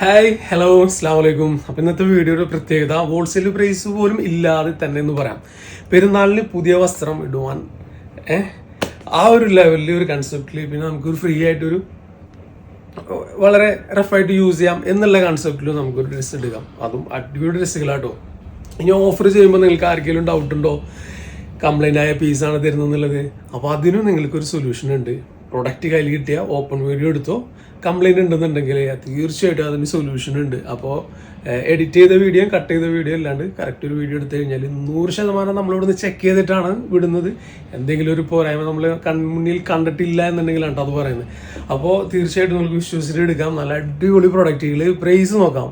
Hi hello അസ്സാം വലൈക്കും അപ്പം ഇന്നത്തെ വീഡിയോയുടെ പ്രത്യേകത ഹോൾസെയിൽ പ്രൈസ് പോലും ഇല്ലാതെ തന്നെ എന്ന് പറയാം. പെരുന്നാളിന് പുതിയ വസ്ത്രം ഇടുവാൻ ആ ഒരു ലെവലിൽ ഒരു കൺസെപ്റ്റിൽ പിന്നെ നമുക്കൊരു ഫ്രീ ആയിട്ടൊരു വളരെ റഫായിട്ട് യൂസ് ചെയ്യാം എന്നുള്ള കൺസെപ്റ്റിൽ നമുക്കൊരു ഡ്രസ്സ് എടുക്കാം അതും അടിപൊളി ഡ്രസ്സുകളാട്ടോ ഇനി ഓഫർ ചെയ്യുമ്പോൾ നിങ്ങൾക്ക് ആർക്കെങ്കിലും ഡൗട്ട് ഉണ്ടോ? കംപ്ലൈന്റ് ആയ പീസാണ് തരുന്നത് എന്നുള്ളത് അപ്പോൾ അതിനും നിങ്ങൾക്കൊരു സൊല്യൂഷൻ ഉണ്ട്. പ്രൊഡക്റ്റ് കയ്യിൽ കിട്ടിയ ഓപ്പൺ വീഡിയോ എടുത്തോ. കംപ്ലൈന്റ് ഉണ്ടെന്നുണ്ടെങ്കിൽ തീർച്ചയായിട്ടും അതിന് സൊല്യൂഷൻ ഉണ്ട്. അപ്പോൾ എഡിറ്റ് ചെയ്ത വീഡിയോ കട്ട് ചെയ്ത വീഡിയോ അല്ലാണ്ട് കറക്റ്റ് ഒരു വീഡിയോ എടുത്തു കഴിഞ്ഞാൽ നൂറ് ശതമാനം നമ്മളിവിടുന്ന് ചെക്ക് ചെയ്തിട്ടാണ് വിടുന്നത്. എന്തെങ്കിലും ഒരു പോരായ്മ നമ്മൾ കൺമുന്നിൽ കണ്ടിട്ടില്ല എന്നുണ്ടെങ്കിലാണ് അത് പറയുന്നത്. അപ്പോൾ തീർച്ചയായിട്ടും നമുക്ക് വിശ്വസിച്ചിട്ട് എടുക്കാം. നല്ല അടിപൊളി പ്രൊഡക്റ്റുകൾ പ്രൈസ് നോക്കാം.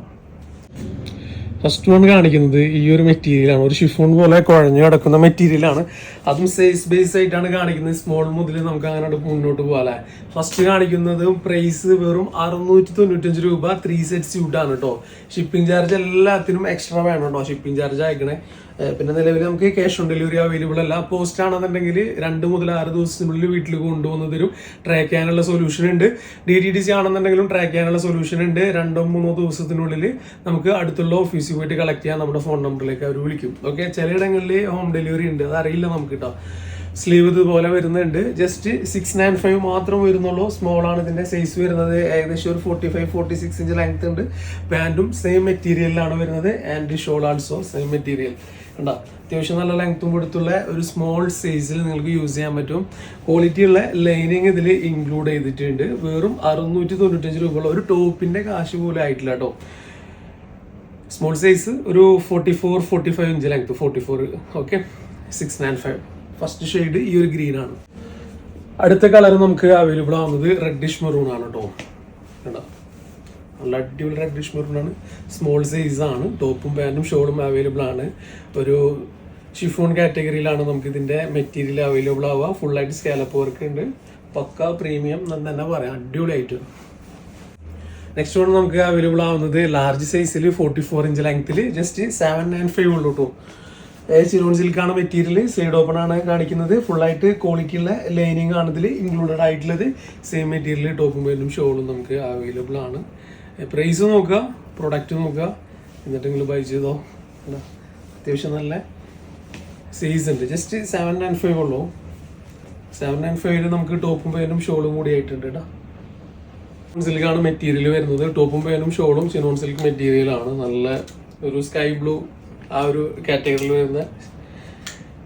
ഫസ്റ്റ് വൺ കാണിക്കുന്നത് ഈ ഒരു മെറ്റീരിയലാണ് ഒരു ഷിഫോൺ പോലെ കുഴഞ്ഞു കിടക്കുന്ന മെറ്റീരിയലാണ് അതും സൈസ് ബേസ് ആയിട്ടാണ് കാണിക്കുന്നത്. സ്മോൾ മുതൽ നമുക്ക് അങ്ങനെ മുന്നോട്ട് പോകാല്ലേ ഫസ്റ്റ് കാണിക്കുന്നത് പ്രൈസ് വെറും അറുന്നൂറ്റി തൊണ്ണൂറ്റഞ്ച് രൂപ ത്രീ സെറ്റ് സ്യൂട്ടാണ് കേട്ടോ ഷിപ്പിംഗ് ചാർജ് എല്ലാത്തിനും എക്സ്ട്രാ വേണം കേട്ടോ ഷിപ്പിംഗ് ചാർജ് അയക്കണേ. പിന്നെ നിലവിൽ നമുക്ക് ക്യാഷ് ഓൺ ഡെലിവറി അവൈലബിൾ അല്ല. പോസ്റ്റ് ആണെന്നുണ്ടെങ്കിൽ രണ്ട് മുതൽ ആറ് ദിവസത്തിനുള്ളിൽ വീട്ടിൽ കൊണ്ടുവന്ന് തരും. ട്രാക്ക് ചെയ്യാനുള്ള സൊല്യൂഷൻ ഉണ്ട്. ഡി ടി ഡി സി ആണെന്നുണ്ടെങ്കിലും ട്രാക്ക് ചെയ്യാനുള്ള സൊല്യൂഷൻ ഉണ്ട്. രണ്ടോ മൂന്നോ ദിവസത്തിനുള്ളിൽ നമുക്ക് അടുത്തുള്ള ഓഫീസിൽ പോയിട്ട് കളക്ട് ചെയ്യാൻ നമ്മുടെ ഫോൺ നമ്പറിലേക്ക് അവർ വിളിക്കും. ഓക്കെ ചിലയിടങ്ങളിൽ ഹോം ഡെലിവറി ഉണ്ട്. അത് അറിയില്ല നമുക്ക് കേട്ടോ സ്ലീവ് ഇതുപോലെ വരുന്നുണ്ട്. ജസ്റ്റ് സിക്സ് നയൻ ഫൈവ് മാത്രം വരുന്നുള്ളൂ. സ്മോൾ ആണ് ഇതിന്റെ സൈസ് വരുന്നത്. ഏകദേശം ഒരു forty five forty six inch length ഉണ്ട് പാന്റും സെയിം മെറ്റീരിയലിലാണ് വരുന്നത്. And shawl also same material കണ്ടോ അത്യാവശ്യം നല്ല ലെങ്ത്തും കൊടുത്തുള്ള ഒരു സ്മോൾ സൈസിൽ നിങ്ങൾക്ക് യൂസ് ചെയ്യാൻ പറ്റും. ക്വാളിറ്റി ഉള്ള ലൈനിങ് ഇതിൽ ഇൻക്ലൂഡ് ചെയ്തിട്ടുണ്ട്. വെറും അറുന്നൂറ്റി തൊണ്ണൂറ്റഞ്ച് രൂപയുള്ള ഒരു ടോപ്പിന്റെ കാശ് പോലും ആയിട്ടില്ല കേട്ടോ സ്മോൾ സൈസ് ഒരു forty four forty five inch length forty four okay six nine five first shade ഈ ഒരു ഗ്രീൻ ആണ്. അടുത്ത കളർ നമുക്ക് അവൈലബിൾ ആവുന്നത് റെഡിഷ് മെറൂൺ ആണ് കേട്ടോ കണ്ടോ? നല്ല അടിപൊളി റെഡ് ഡിഷ് ആണ് സ്മോൾ സൈസ് ആണ്. ടോപ്പും പാന്റും ഷോളും അവൈലബിൾ ആണ്. ഒരു ഷിഫോൺ കാറ്റഗറിയിലാണ് നമുക്ക് ഇതിന്റെ മെറ്റീരിയൽ അവൈലബിൾ ആവുക. ഫുള്ളായിട്ട് സ്കാലപ്പ് വർക്ക് ഉണ്ട്. പക്ക പ്രീമിയം എന്ന് തന്നെ പറയാം. അടിപൊളിയായിട്ട്. നെക്സ്റ്റ് വൺ നമുക്ക് അവൈലബിൾ ആവുന്നത് ലാർജ് സൈസിൽ ഫോർട്ടി ഫോർ ഇഞ്ച് ലെങ്ത്തിൽ ജസ്റ്റ് സെവൻ നയൻ ഫൈവ് ഉള്ളൂ കേട്ടോ ചിരോൺ സിൽക്കാണ് മെറ്റീരിയൽ സൈഡ് ഓപ്പൺ ആണ് കാണിക്കുന്നത്. ഫുള്ളായിട്ട് ക്വാളിറ്റി ഉള്ള ലൈനിങ് ആണ് ഇതിൽ ഇൻക്ലൂഡഡ് ആയിട്ടുള്ളത്. സെയിം മെറ്റീരിയൽ ടോപ്പും പേരും ഷോളും നമുക്ക് അവൈലബിൾ ആണ്. പ്രൈസ് നോക്കുക പ്രൊഡക്റ്റ് നോക്കുക. എന്നിട്ട് നിങ്ങൾ ബൈ ചെയ്തോ? അത്യാവശ്യം നല്ല സൈസ് ഉണ്ട്. ജസ്റ്റ് സെവൻ നയൻ ഫൈവ് ഉള്ളൂ. സെവൻ നയൻ ഫൈവിൽ നമുക്ക് ടോപ്പും പേനും ഷോളും കൂടി ആയിട്ടുണ്ട് കേട്ടോ. സിൽക്കാണ് മെറ്റീരിയൽ വരുന്നത്. ടോപ്പും പേനും ഷോളും ചിനോൺ സിൽക്ക് മെറ്റീരിയലാണ് നല്ല ഒരു സ്കൈ ബ്ലൂ ആ ഒരു കാറ്റഗറിയിൽ വരുന്ന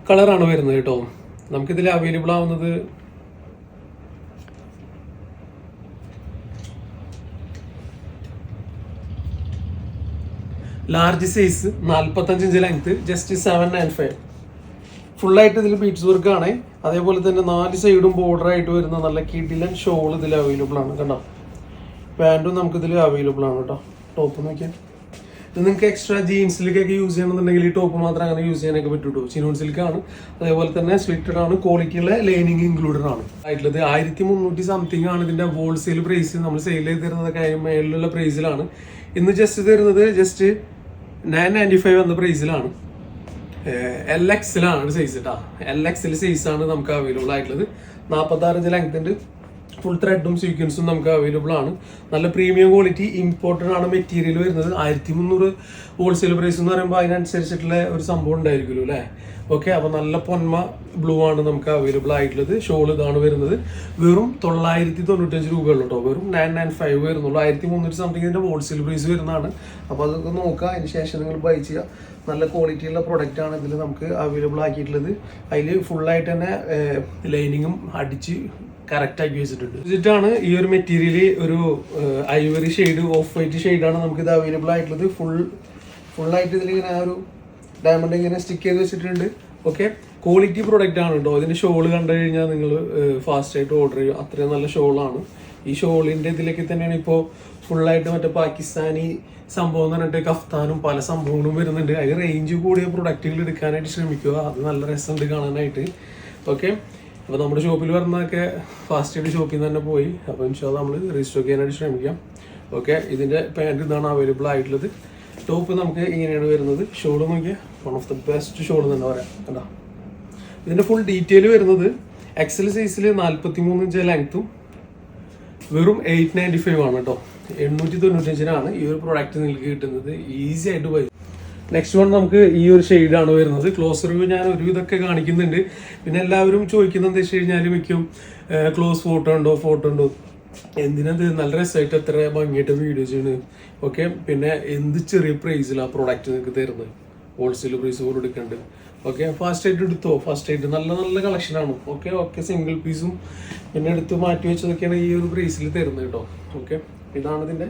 കളറാണ് വരുന്നത് കേട്ടോ. നമുക്കിതിൽ അവൈലബിൾ ആവുന്നത് ലാർജ് സൈസ് നാൽപ്പത്തഞ്ച് inch length just seven nine five ഫുള്ളായിട്ട് ഇതിൽ ബീറ്റ്സ് വർക്ക് ആണ്. അതേപോലെ തന്നെ നാല് സൈഡും ബോർഡർ ആയിട്ട് വരുന്ന നല്ല കിടിലൻ ഷോൾ ഇതിൽ അവൈലബിൾ ആണ് കണ്ടോ? പാന്റും നമുക്ക് ഇതിൽ അവൈലബിൾ ആണ് കേട്ടോ. ടോപ്പ് നോക്കിയാൽ ഇത് നിങ്ങൾക്ക് എക്സ്ട്രാ ജീൻസിലേക്കൊക്കെ യൂസ് ചെയ്യണമെന്നുണ്ടെങ്കിൽ ഈ ടോപ്പ് മാത്രം അങ്ങനെ യൂസ് ചെയ്യാനൊക്കെ പറ്റുള്ളൂ ചിനോൺ സിൽക്ക് ആണ്. അതേപോലെ തന്നെ സ്ലിറ്റഡ് ആണ്. ക്വാളിറ്റിയുള്ള ലൈനിങ് ഇൻക്ലൂഡഡ് ആണ്. ആയിട്ടുള്ളത് ആയിരത്തി മുന്നൂറ്റി സംതിങ് ആണ് ഇതിന്റെ ഹോൾസെയിൽ പ്രൈസ് നമ്മൾ സെയിൽ ചെയ്ത് തരുന്നതൊക്കെ മേളിലുള്ള പ്രൈസിലാണ് ഇന്ന് ജസ്റ്റ് തരുന്നത് ജസ്റ്റ് നയൻ നയന്റി ഫൈവ് എന്ന പ്രൈസിലാണ് എൽ എക്സിലാണ് സൈസ് കേട്ടോ എൽ എക്സിൽ സൈസാണ് നമുക്ക് അവൈലബിൾ ആയിട്ടുള്ളത്. നാൽപ്പത്താറ് ഇഞ്ച് ലെങ്ത് ഉണ്ട്. ഫുൾ ത്രെഡും സീക്വൻസും നമുക്ക് അവൈലബിൾ ആണ്. നല്ല പ്രീമിയം ക്വാളിറ്റി ഇമ്പോർട്ടഡ് ആണ് മെറ്റീരിയൽ വരുന്നത്. ആയിരത്തി മുന്നൂറ് ഹോൾസെയിൽ പ്രൈസ് എന്ന് പറയുമ്പോൾ അതിനനുസരിച്ചിട്ടുള്ള ഒരു സംഭവം ഉണ്ടായിരിക്കുമല്ലോ അല്ലേ? ഓക്കെ അപ്പോൾ നല്ല പൊന്മ ബ്ലൂ ആണ് നമുക്ക് അവൈലബിൾ ആയിട്ടുള്ളത്. ഷോൾ ഇതാണ് വരുന്നത്. വെറും തൊള്ളായിരത്തി തൊണ്ണൂറ്റഞ്ച് രൂപയുള്ളൂ കേട്ടോ വെറും നയൻ നയൻ ഫൈവ് വരുന്നുള്ളൂ. ആയിരത്തി മുന്നൂറ്റി സംതിങ് ഇതിന്റെ ഹോൾസെയിൽ പ്രൈസ് വരുന്നതാണ്. അപ്പോൾ അതൊക്കെ നോക്കുക അതിന് ശേഷം നിങ്ങൾ ബൈ ചെയ്യുക നല്ല ക്വാളിറ്റിയുള്ള ആണ് ഇതിൽ നമുക്ക് അവൈലബിൾ ആക്കിയിട്ടുള്ളത്. അതിൽ ഫുള്ളായിട്ട് തന്നെ ലൈനിങ്ങും അടിച്ച് കറക്റ്റ് ആക്കി വെച്ചിട്ടുണ്ട്. വെച്ചിട്ടാണ് ഈ ഒരു മെറ്റീരിയൽ ഒരു ഐവറി ഷെയ്ഡ് ഓഫ് വൈറ്റ് ഷെയ്ഡാണ് നമുക്ക് ഇത് അവൈലബിൾ ആയിട്ടുള്ളത്. ഫുൾ ഫുള്ളായിട്ട് ഇതിൽ ഇങ്ങനെ ആ ഒരു ഡയമണ്ട് ഇങ്ങനെ സ്റ്റിക്ക് ചെയ്ത് വെച്ചിട്ടുണ്ട്. ഓക്കെ ക്വാളിറ്റി പ്രൊഡക്റ്റ് ആണ് കേട്ടോ ഇതിന്റെ ഷോൾ കണ്ടു കഴിഞ്ഞാൽ നിങ്ങൾ ഫാസ്റ്റായിട്ട് ഓർഡർ ചെയ്യും അത്രയും നല്ല ഷോളാണ് ഈ ഷോളിന്റെ ഇതിലേക്ക് തന്നെയാണ് ഇപ്പോൾ ഫുള്ളായിട്ട് മറ്റേ പാകിസ്ഥാനി സംഭവം എന്ന് പറഞ്ഞിട്ട് കഫ്താനും പല സംഭവങ്ങളും വരുന്നുണ്ട്. അതിൽ റേഞ്ച് കൂടിയ പ്രൊഡക്റ്റുകൾ എടുക്കാനായിട്ട് ശ്രമിക്കുക. അത് നല്ല രസമുണ്ട് കാണാനായിട്ട്. ഓക്കെ അപ്പോൾ നമ്മുടെ ഷോപ്പിൽ വരുന്നതൊക്കെ ഫാസ്റ്റ് ആയിട്ട് ഷോപ്പിൽ നിന്ന് തന്നെ പോയി. അപ്പോൾ ഇൻഷാൽ നമ്മൾ റീസ്റ്റോക്ക് ചെയ്യാനായിട്ട് ശ്രമിക്കാം. ഓക്കെ ഇതിന്റെ പാന്റ് ഇതാണ് അവൈലബിൾ ആയിട്ടുള്ളത്. ടോപ്പ് നമുക്ക് ഇങ്ങനെയാണ് വരുന്നത്. ഷോൾ നോക്കിയാൽ one of the best shawl തന്നെ പറയാം. കണ്ടോ? ഇതിന്റെ ഫുൾ ഡീറ്റെയിൽ വരുന്നത് എക്സൽ സൈസിൽ നാൽപ്പത്തി മൂന്ന് ഇഞ്ച് ലെങ്ത്തും വെറും എയ്റ്റ് നയന്റി ഫൈവ് ആണ് കേട്ടോ. എണ്ണൂറ്റി തൊണ്ണൂറ്റഞ്ചിനാണ് ഈ ഒരു പ്രൊഡക്റ്റ് നിങ്ങൾക്ക് കിട്ടുന്നത്. ഈസി ആയിട്ട് നെക്സ്റ്റ് വൺ നമുക്ക് ഈ ഒരു ഷെയ്ഡാണ് വരുന്നത്. ക്ലോസ് റിവ്യൂ ഞാൻ ഒരു ഇതൊക്കെ കാണിക്കുന്നുണ്ട്. പിന്നെ എല്ലാവരും ചോദിക്കുന്നത് എന്താ വെച്ച് കഴിഞ്ഞാൽ മിക്കും ക്ലോസ് ഫോട്ടോ ഉണ്ടോ ഫോട്ടോ ഉണ്ടോ? എന്തിനത് നല്ല രസമായിട്ട് എത്ര ഭംഗിയായിട്ട് വീഡിയോ ചെയ്യണ്. ഓക്കെ പിന്നെ എന്ത് ചെറിയ പ്രൈസിലാണ് ആ പ്രോഡക്റ്റ് നിങ്ങൾക്ക് തരുന്നത്? ഹോൾസെയിൽ പ്രൈസ് പോലും എടുക്കേണ്ടത് ഓക്കെ ഫാസ്റ്റ് ആയിട്ട് എടുത്തോ? ഫാസ്റ്റ് ആയിട്ട് നല്ല നല്ല കളക്ഷനാണ് ഓക്കെ ഓക്കെ സിംഗിൾ പീസും പിന്നെ എടുത്ത് മാറ്റി വെച്ചതൊക്കെയാണ് ഈ ഒരു പ്രൈസിൽ തരുന്നത് കേട്ടോ ഓക്കെ ഇതാണ് ഇതിന്റെ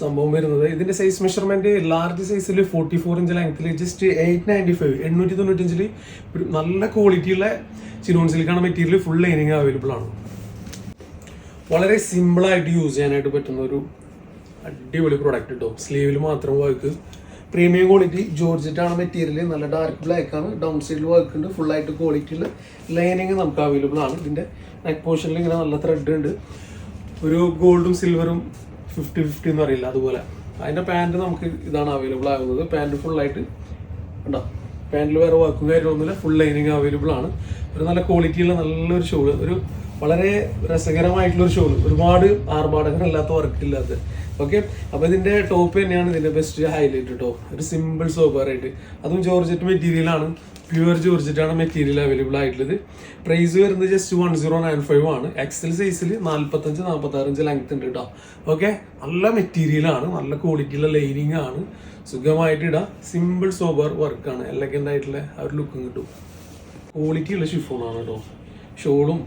സംഭവം വരുന്നത്. ഇതിന്റെ സൈസ് മെഷർമെന്റ് ലാർജ് സൈസിൽ ഫോർട്ടി ഫോർ ഇഞ്ച് ലെങ്ത്തിൽ ജസ്റ്റ് എയ്റ്റ് നയന്റി ഫൈവ് എണ്ണൂറ്റി തൊണ്ണൂറ്റഞ്ചിൽ നല്ല ക്വാളിറ്റിയുള്ള ചിനോൺ സിലിക്കാണ് മെറ്റീരിയൽ ഫുൾ ലൈനിങ് അവൈലബിൾ ആണ്. വളരെ സിമ്പിളായിട്ട് യൂസ് ചെയ്യാനായിട്ട് പറ്റുന്ന ഒരു അടിപൊളി പ്രോഡക്റ്റ് കേട്ടോ സ്ലീവിൽ മാത്രം വർക്ക് പ്രീമിയം ക്വാളിറ്റി ജോർജറ്റാണ് മെറ്റീരിയൽ നല്ല ഡാർക്ക് ബ്ലാക്ക് ആണ്. ഡൗൺ സൈഡിൽ വർക്ക് ഉണ്ട്. ഫുൾ ആയിട്ട് ക്വാളിറ്റിയിൽ ലൈനിങ് നമുക്ക് അവൈലബിൾ ആണ്. ഇതിന്റെ നെക്ക് പോർഷനിൽ ഇങ്ങനെ നല്ല ത്രെഡ് ഉണ്ട്. ഒരു ഗോൾഡും സിൽവറും ഫിഫ്റ്റി ഫിഫ്റ്റി എന്ന് പറയില്ല അതുപോലെ. അതിന്റെ പാന്റ് നമുക്ക് ഇതാണ് അവൈലബിൾ ആകുന്നത്. പാന്റ് ഫുള്ളായിട്ട് ഉണ്ടോ പാന്റിൽ വേറെ വർക്കും കാര്യമൊന്നുമില്ല ഫുൾ ലൈനിങ് അവൈലബിൾ ആണ്. ഒരു നല്ല ക്വാളിറ്റിയുള്ള നല്ലൊരു ഷോൾ ഒരു വളരെ രസകരമായിട്ടുള്ള ഒരു ഷോൾ ഒരുപാട് ആർഭാടങ്ങളില്ലാത്ത വർക്കില്ലാത്ത ഓക്കെ അപ്പൊ ഇതിന്റെ ടോപ്പ് തന്നെയാണ് ഇതിന്റെ ബെസ്റ്റ് ഹൈലൈറ്റ് കേട്ടോ ഒരു സിമ്പിൾ സോബർ ആയിട്ട് അതും ജോർജറ്റ് മെറ്റീരിയൽ ആണ്. പ്യുവർ ജോർജറ്റ് ആണ് മെറ്റീരിയൽ അവൈലബിൾ ആയിട്ടുള്ളത്. പ്രൈസ് വരുന്നത് just one zero nine five ആണ്. എക്സൽ സൈസിൽ നാല്പത്തഞ്ച് നാൽപ്പത്തി ഇഞ്ച് ലെങ്ത് ഉണ്ട് കേട്ടോ ഓക്കെ നല്ല മെറ്റീരിയൽ ആണ്. നല്ല ക്വാളിറ്റിയുള്ള ലൈനിങ് ആണ്. സുഖമായിട്ട് ഇടാം. സിമ്പിൾ സോബർ വർക്കാണ് എലഗന്റ് ആയിട്ടുള്ള ആ ഒരു ലുക്കും കിട്ടും. ക്വാളിറ്റി ഉള്ള ഷിഫോണാണ് കേട്ടോ ഷോളും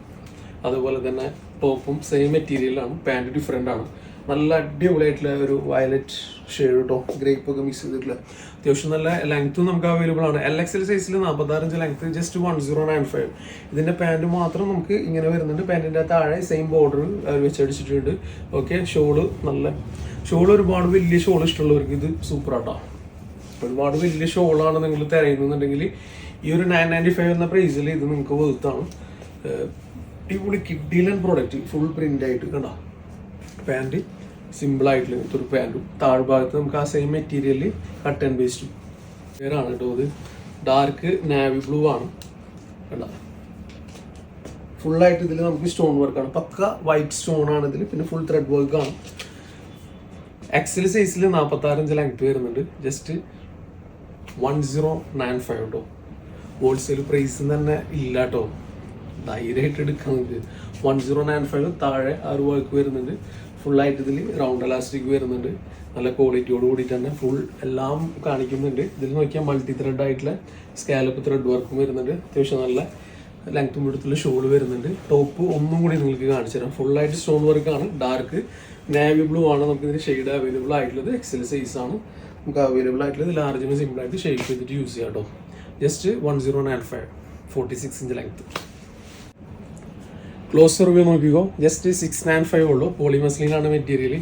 അതുപോലെ തന്നെ ടോപ്പും സെയിം മെറ്റീരിയലാണ് പാന്റ് ഡിഫറെന്റ് ആണ്. നല്ല അടിപൊളിയായിട്ടുള്ള ഒരു വയലറ്റ് ഷെയ്ഡ് കേട്ടോ ഗ്രേപ്പ് ഒക്കെ മിക്സ് ചെയ്തിട്ടുള്ള. അത്യാവശ്യം നല്ല ലെങ്ത്തും നമുക്ക് അവൈലബിൾ ആണ്. എൽ എക്സ് എൽ സൈസിൽ നാൽപ്പത്താറഞ്ച് length just one zero nine five ഇതിന്റെ പാന്റ് മാത്രം നമുക്ക് ഇങ്ങനെ വരുന്നുണ്ട്. പാന്റിന്റെ താഴെ സെയിം ബോർഡർ വെച്ചടിച്ചിട്ടുണ്ട്. ഓക്കെ ഷോൾ നല്ല ഷോൾ ഒരുപാട് വലിയ ഷോൾ ഇഷ്ടമുള്ളവർക്ക് ഇത് സൂപ്പർ ആട്ടോ. ഒരുപാട് വലിയ ഷോളാണ് നിങ്ങൾ തിരയുന്നുണ്ടെങ്കിൽ ഈ ഒരു നയൻ നയന്റി ഫൈവ് എന്ന പ്രൈസിൽ ഇത് നിങ്ങൾക്ക് വെറുത്താണ് അടിപൊളി കിഡിലൻ പ്രോഡക്റ്റ് ഫുൾ പ്രിന്റ് ആയിട്ട് കണ്ടോ? പാന്റ് സിമ്പിൾ ആയിട്ടുള്ള ഒരു പാന്റും താഴ്ഭാഗത്ത് നമുക്ക് ആ സെയിം മെറ്റീരിയലിൽ കട്ട് ആൻഡ് പേസ്റ്റും വേറാണ് കേട്ടോ ഇത് ഡാർക്ക് നാവി ബ്ലൂ ആണ്. കണ്ടോ? ഫുള്ളായിട്ട് ഇതിൽ നമുക്ക് സ്റ്റോൺ വർക്കാണ് പക്ക വൈറ്റ് സ്റ്റോൺ ആണ് ഇതിൽ പിന്നെ ഫുൾ ത്രെഡ് വർക്കാണ് എക്സൽ സൈസിൽ നാൽപ്പത്തി ആറഞ്ച് ലെങ്ത് വരുന്നുണ്ട്. Just one zero nine five കേട്ടോ ഹോൾസെയിൽ പ്രൈസ് തന്നെ ഇല്ല കേട്ടോ ധൈര്യമായിട്ട് എടുക്കാൻ നിങ്ങൾക്ക് വൺ സീറോ നയൻ ഫൈവ് താഴെ ആ ഒരു വർക്ക് വരുന്നുണ്ട്. ഫുള്ളായിട്ട് ഇതിൽ റൗണ്ട് എലാസ്റ്റിക് വരുന്നുണ്ട്. നല്ല ക്വാളിറ്റിയോട് കൂടി തന്നെ ഫുൾ എല്ലാം കാണിക്കുന്നുണ്ട്. ഇതിൽ നോക്കിയാൽ മൾട്ടി ത്രെഡ് ആയിട്ടുള്ള സ്കാലപ്പ് ത്രെഡ് വർക്കും വരുന്നുണ്ട്. അത്യാവശ്യം നല്ല ലെങ്ത്തും വിടുത്തുള്ള ഷോൾ വരുന്നുണ്ട്. ടോപ്പ് ഒന്നും കൂടി നിങ്ങൾക്ക് കാണിച്ചു തരാം. ഫുള്ളായിട്ട് സ്റ്റോൺ വർക്കാണ് ഡാർക്ക് നാവി ബ്ലൂ ആണ് നമുക്ക് ഇതിന് ഷെയ്ഡ് അവൈലബിൾ ആയിട്ടുള്ളത്. എക്സൽ സൈസ് ആണ്. നമുക്ക് അവൈലബിൾ ആയിട്ടുള്ളത് ലാർജിന് സിമ്പിൾ ആയിട്ട് ഷെയ്ഡ് ചെയ്തിട്ട് യൂസ് ചെയ്യാം കേട്ടോ just one zero nine five forty six inch length close review നോക്കിക്കോ. ജസ്റ്റ് സിക്സ് നയൻ ഫൈവ് ഉള്ളൂ. പോളിമസ്ലിനാണ് മെറ്റീരിയൽ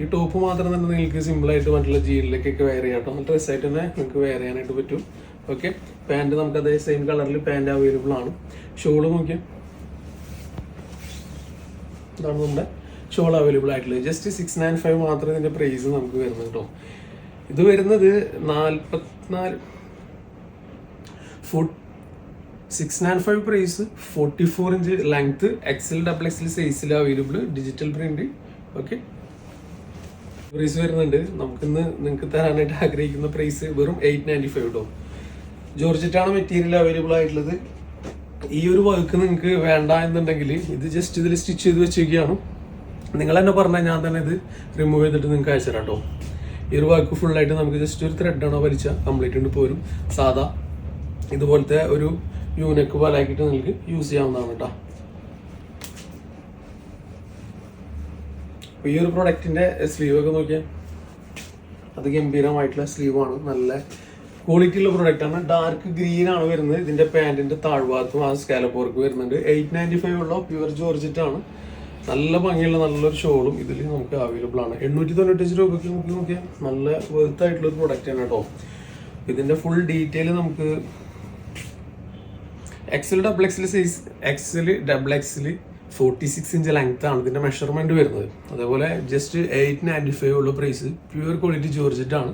ഈ ടോപ്പ് മാത്രം തന്നെ നിങ്ങൾക്ക് സിമ്പിളായിട്ട് മറ്റുള്ള ജീനിലേക്കൊക്കെ വെയർ ചെയ്യാം കേട്ടോ. ഡ്രസ്സായിട്ട് തന്നെ നിങ്ങൾക്ക് വെയർ ചെയ്യാനായിട്ട് പറ്റും. ഓക്കെ പാന്റ് നമുക്ക് അതേ സെയിം കളറിൽ പാന്റ് അവൈലബിൾ ആണ്. ഷോൾ നോക്കിയാൽ ഇതാണ് നമ്മുടെ ഷോൾ അവൈലബിൾ ആയിട്ടുള്ളത്. ജസ്റ്റ് സിക്സ് നയൻ ഫൈവ് മാത്രമേ ഇതിന്റെ പ്രൈസ് നമുക്ക് വരുന്നത് കേട്ടോ. ഇത് വരുന്നത് നാൽപ്പത്തിനാല് food six nine five price forty four inch length XL double XL സൈസിൽ available digital print okay price വരുന്നുണ്ട്. നമുക്കിന്ന് നിങ്ങൾക്ക് തരാനായിട്ട് ആഗ്രഹിക്കുന്ന പ്രൈസ് വെറും എയ്റ്റ് നയന്റി ഫൈവ് കേട്ടോ ജോർജറ്റാണ് മെറ്റീരിയൽ അവൈലബിൾ ആയിട്ടുള്ളത്. ഈ ഒരു വർക്ക് നിങ്ങൾക്ക് വേണ്ട എന്നുണ്ടെങ്കിൽ ഇത് ജസ്റ്റ് ഇതിൽ സ്റ്റിച്ച് ചെയ്ത് വെച്ചിരിക്കുകയാണ് നിങ്ങൾ തന്നെ പറഞ്ഞാൽ ഞാൻ തന്നെ ഇത് റിമൂവ് ചെയ്തിട്ട് നിങ്ങൾക്ക് അയച്ചു തരാം കേട്ടോ ഈ ഒരു വർക്ക് ഫുള്ളായിട്ട് നമുക്ക് ജസ്റ്റ് ഒരു ത്രെഡാണോ വലിച്ച കംപ്ലീറ്റ് ഉണ്ട് പോരും സാധാ ഇതുപോലത്തെ ഒരു യൂനെക്ക് പോലാക്കിയിട്ട് നിങ്ങൾക്ക് യൂസ് ചെയ്യാവുന്നതാണ് കേട്ടോ. അപ്പോൾ ഈ ഒരു പ്രൊഡക്റ്റിന്റെ സ്ലീവ് ഒക്കെ നോക്കിയാൽ അത് ഗംഭീരമായിട്ടുള്ള സ്ലീവാണ് നല്ല ക്വാളിറ്റി ഉള്ള പ്രൊഡക്റ്റ് ആണ്. ഡാർക്ക് ഗ്രീൻ ആണ് വരുന്നത്. ഇതിന്റെ പാന്റിന്റെ താഴ്ഭാഗത്തും ആ സ്കാലപ്പ് വർക്ക് വരുന്നുണ്ട്. എയ്റ്റ് നയന്റി ഫൈവ് ഉള്ള പ്യുവർ ജോർജറ്റ് ആണ്. നല്ല ഭംഗിയുള്ള നല്ലൊരു ഷോളും ഇതിൽ നമുക്ക് അവൈലബിൾ ആണ്. എണ്ണൂറ്റി തൊണ്ണൂറ്റഞ്ച് രൂപയ്ക്ക് നമുക്ക് നോക്കിയാൽ നല്ല വെർത്ത് ആയിട്ടുള്ള ഒരു പ്രൊഡക്റ്റ് ആണ് കേട്ടോ. ഇതിന്റെ ഫുൾ ഡീറ്റെയിൽ നമുക്ക് XL double XL size XL double XL forty six inch length ആണ് ഇതിന്റെ മെഷർമെന്റ് വരുന്നത്. അതേപോലെ ജസ്റ്റ് എയ്റ്റ് നയന്റി ഫൈവ് ഉള്ള പ്രൈസ് പ്യുവർ ക്വാളിറ്റി ജോർജറ്റ് ആണ്.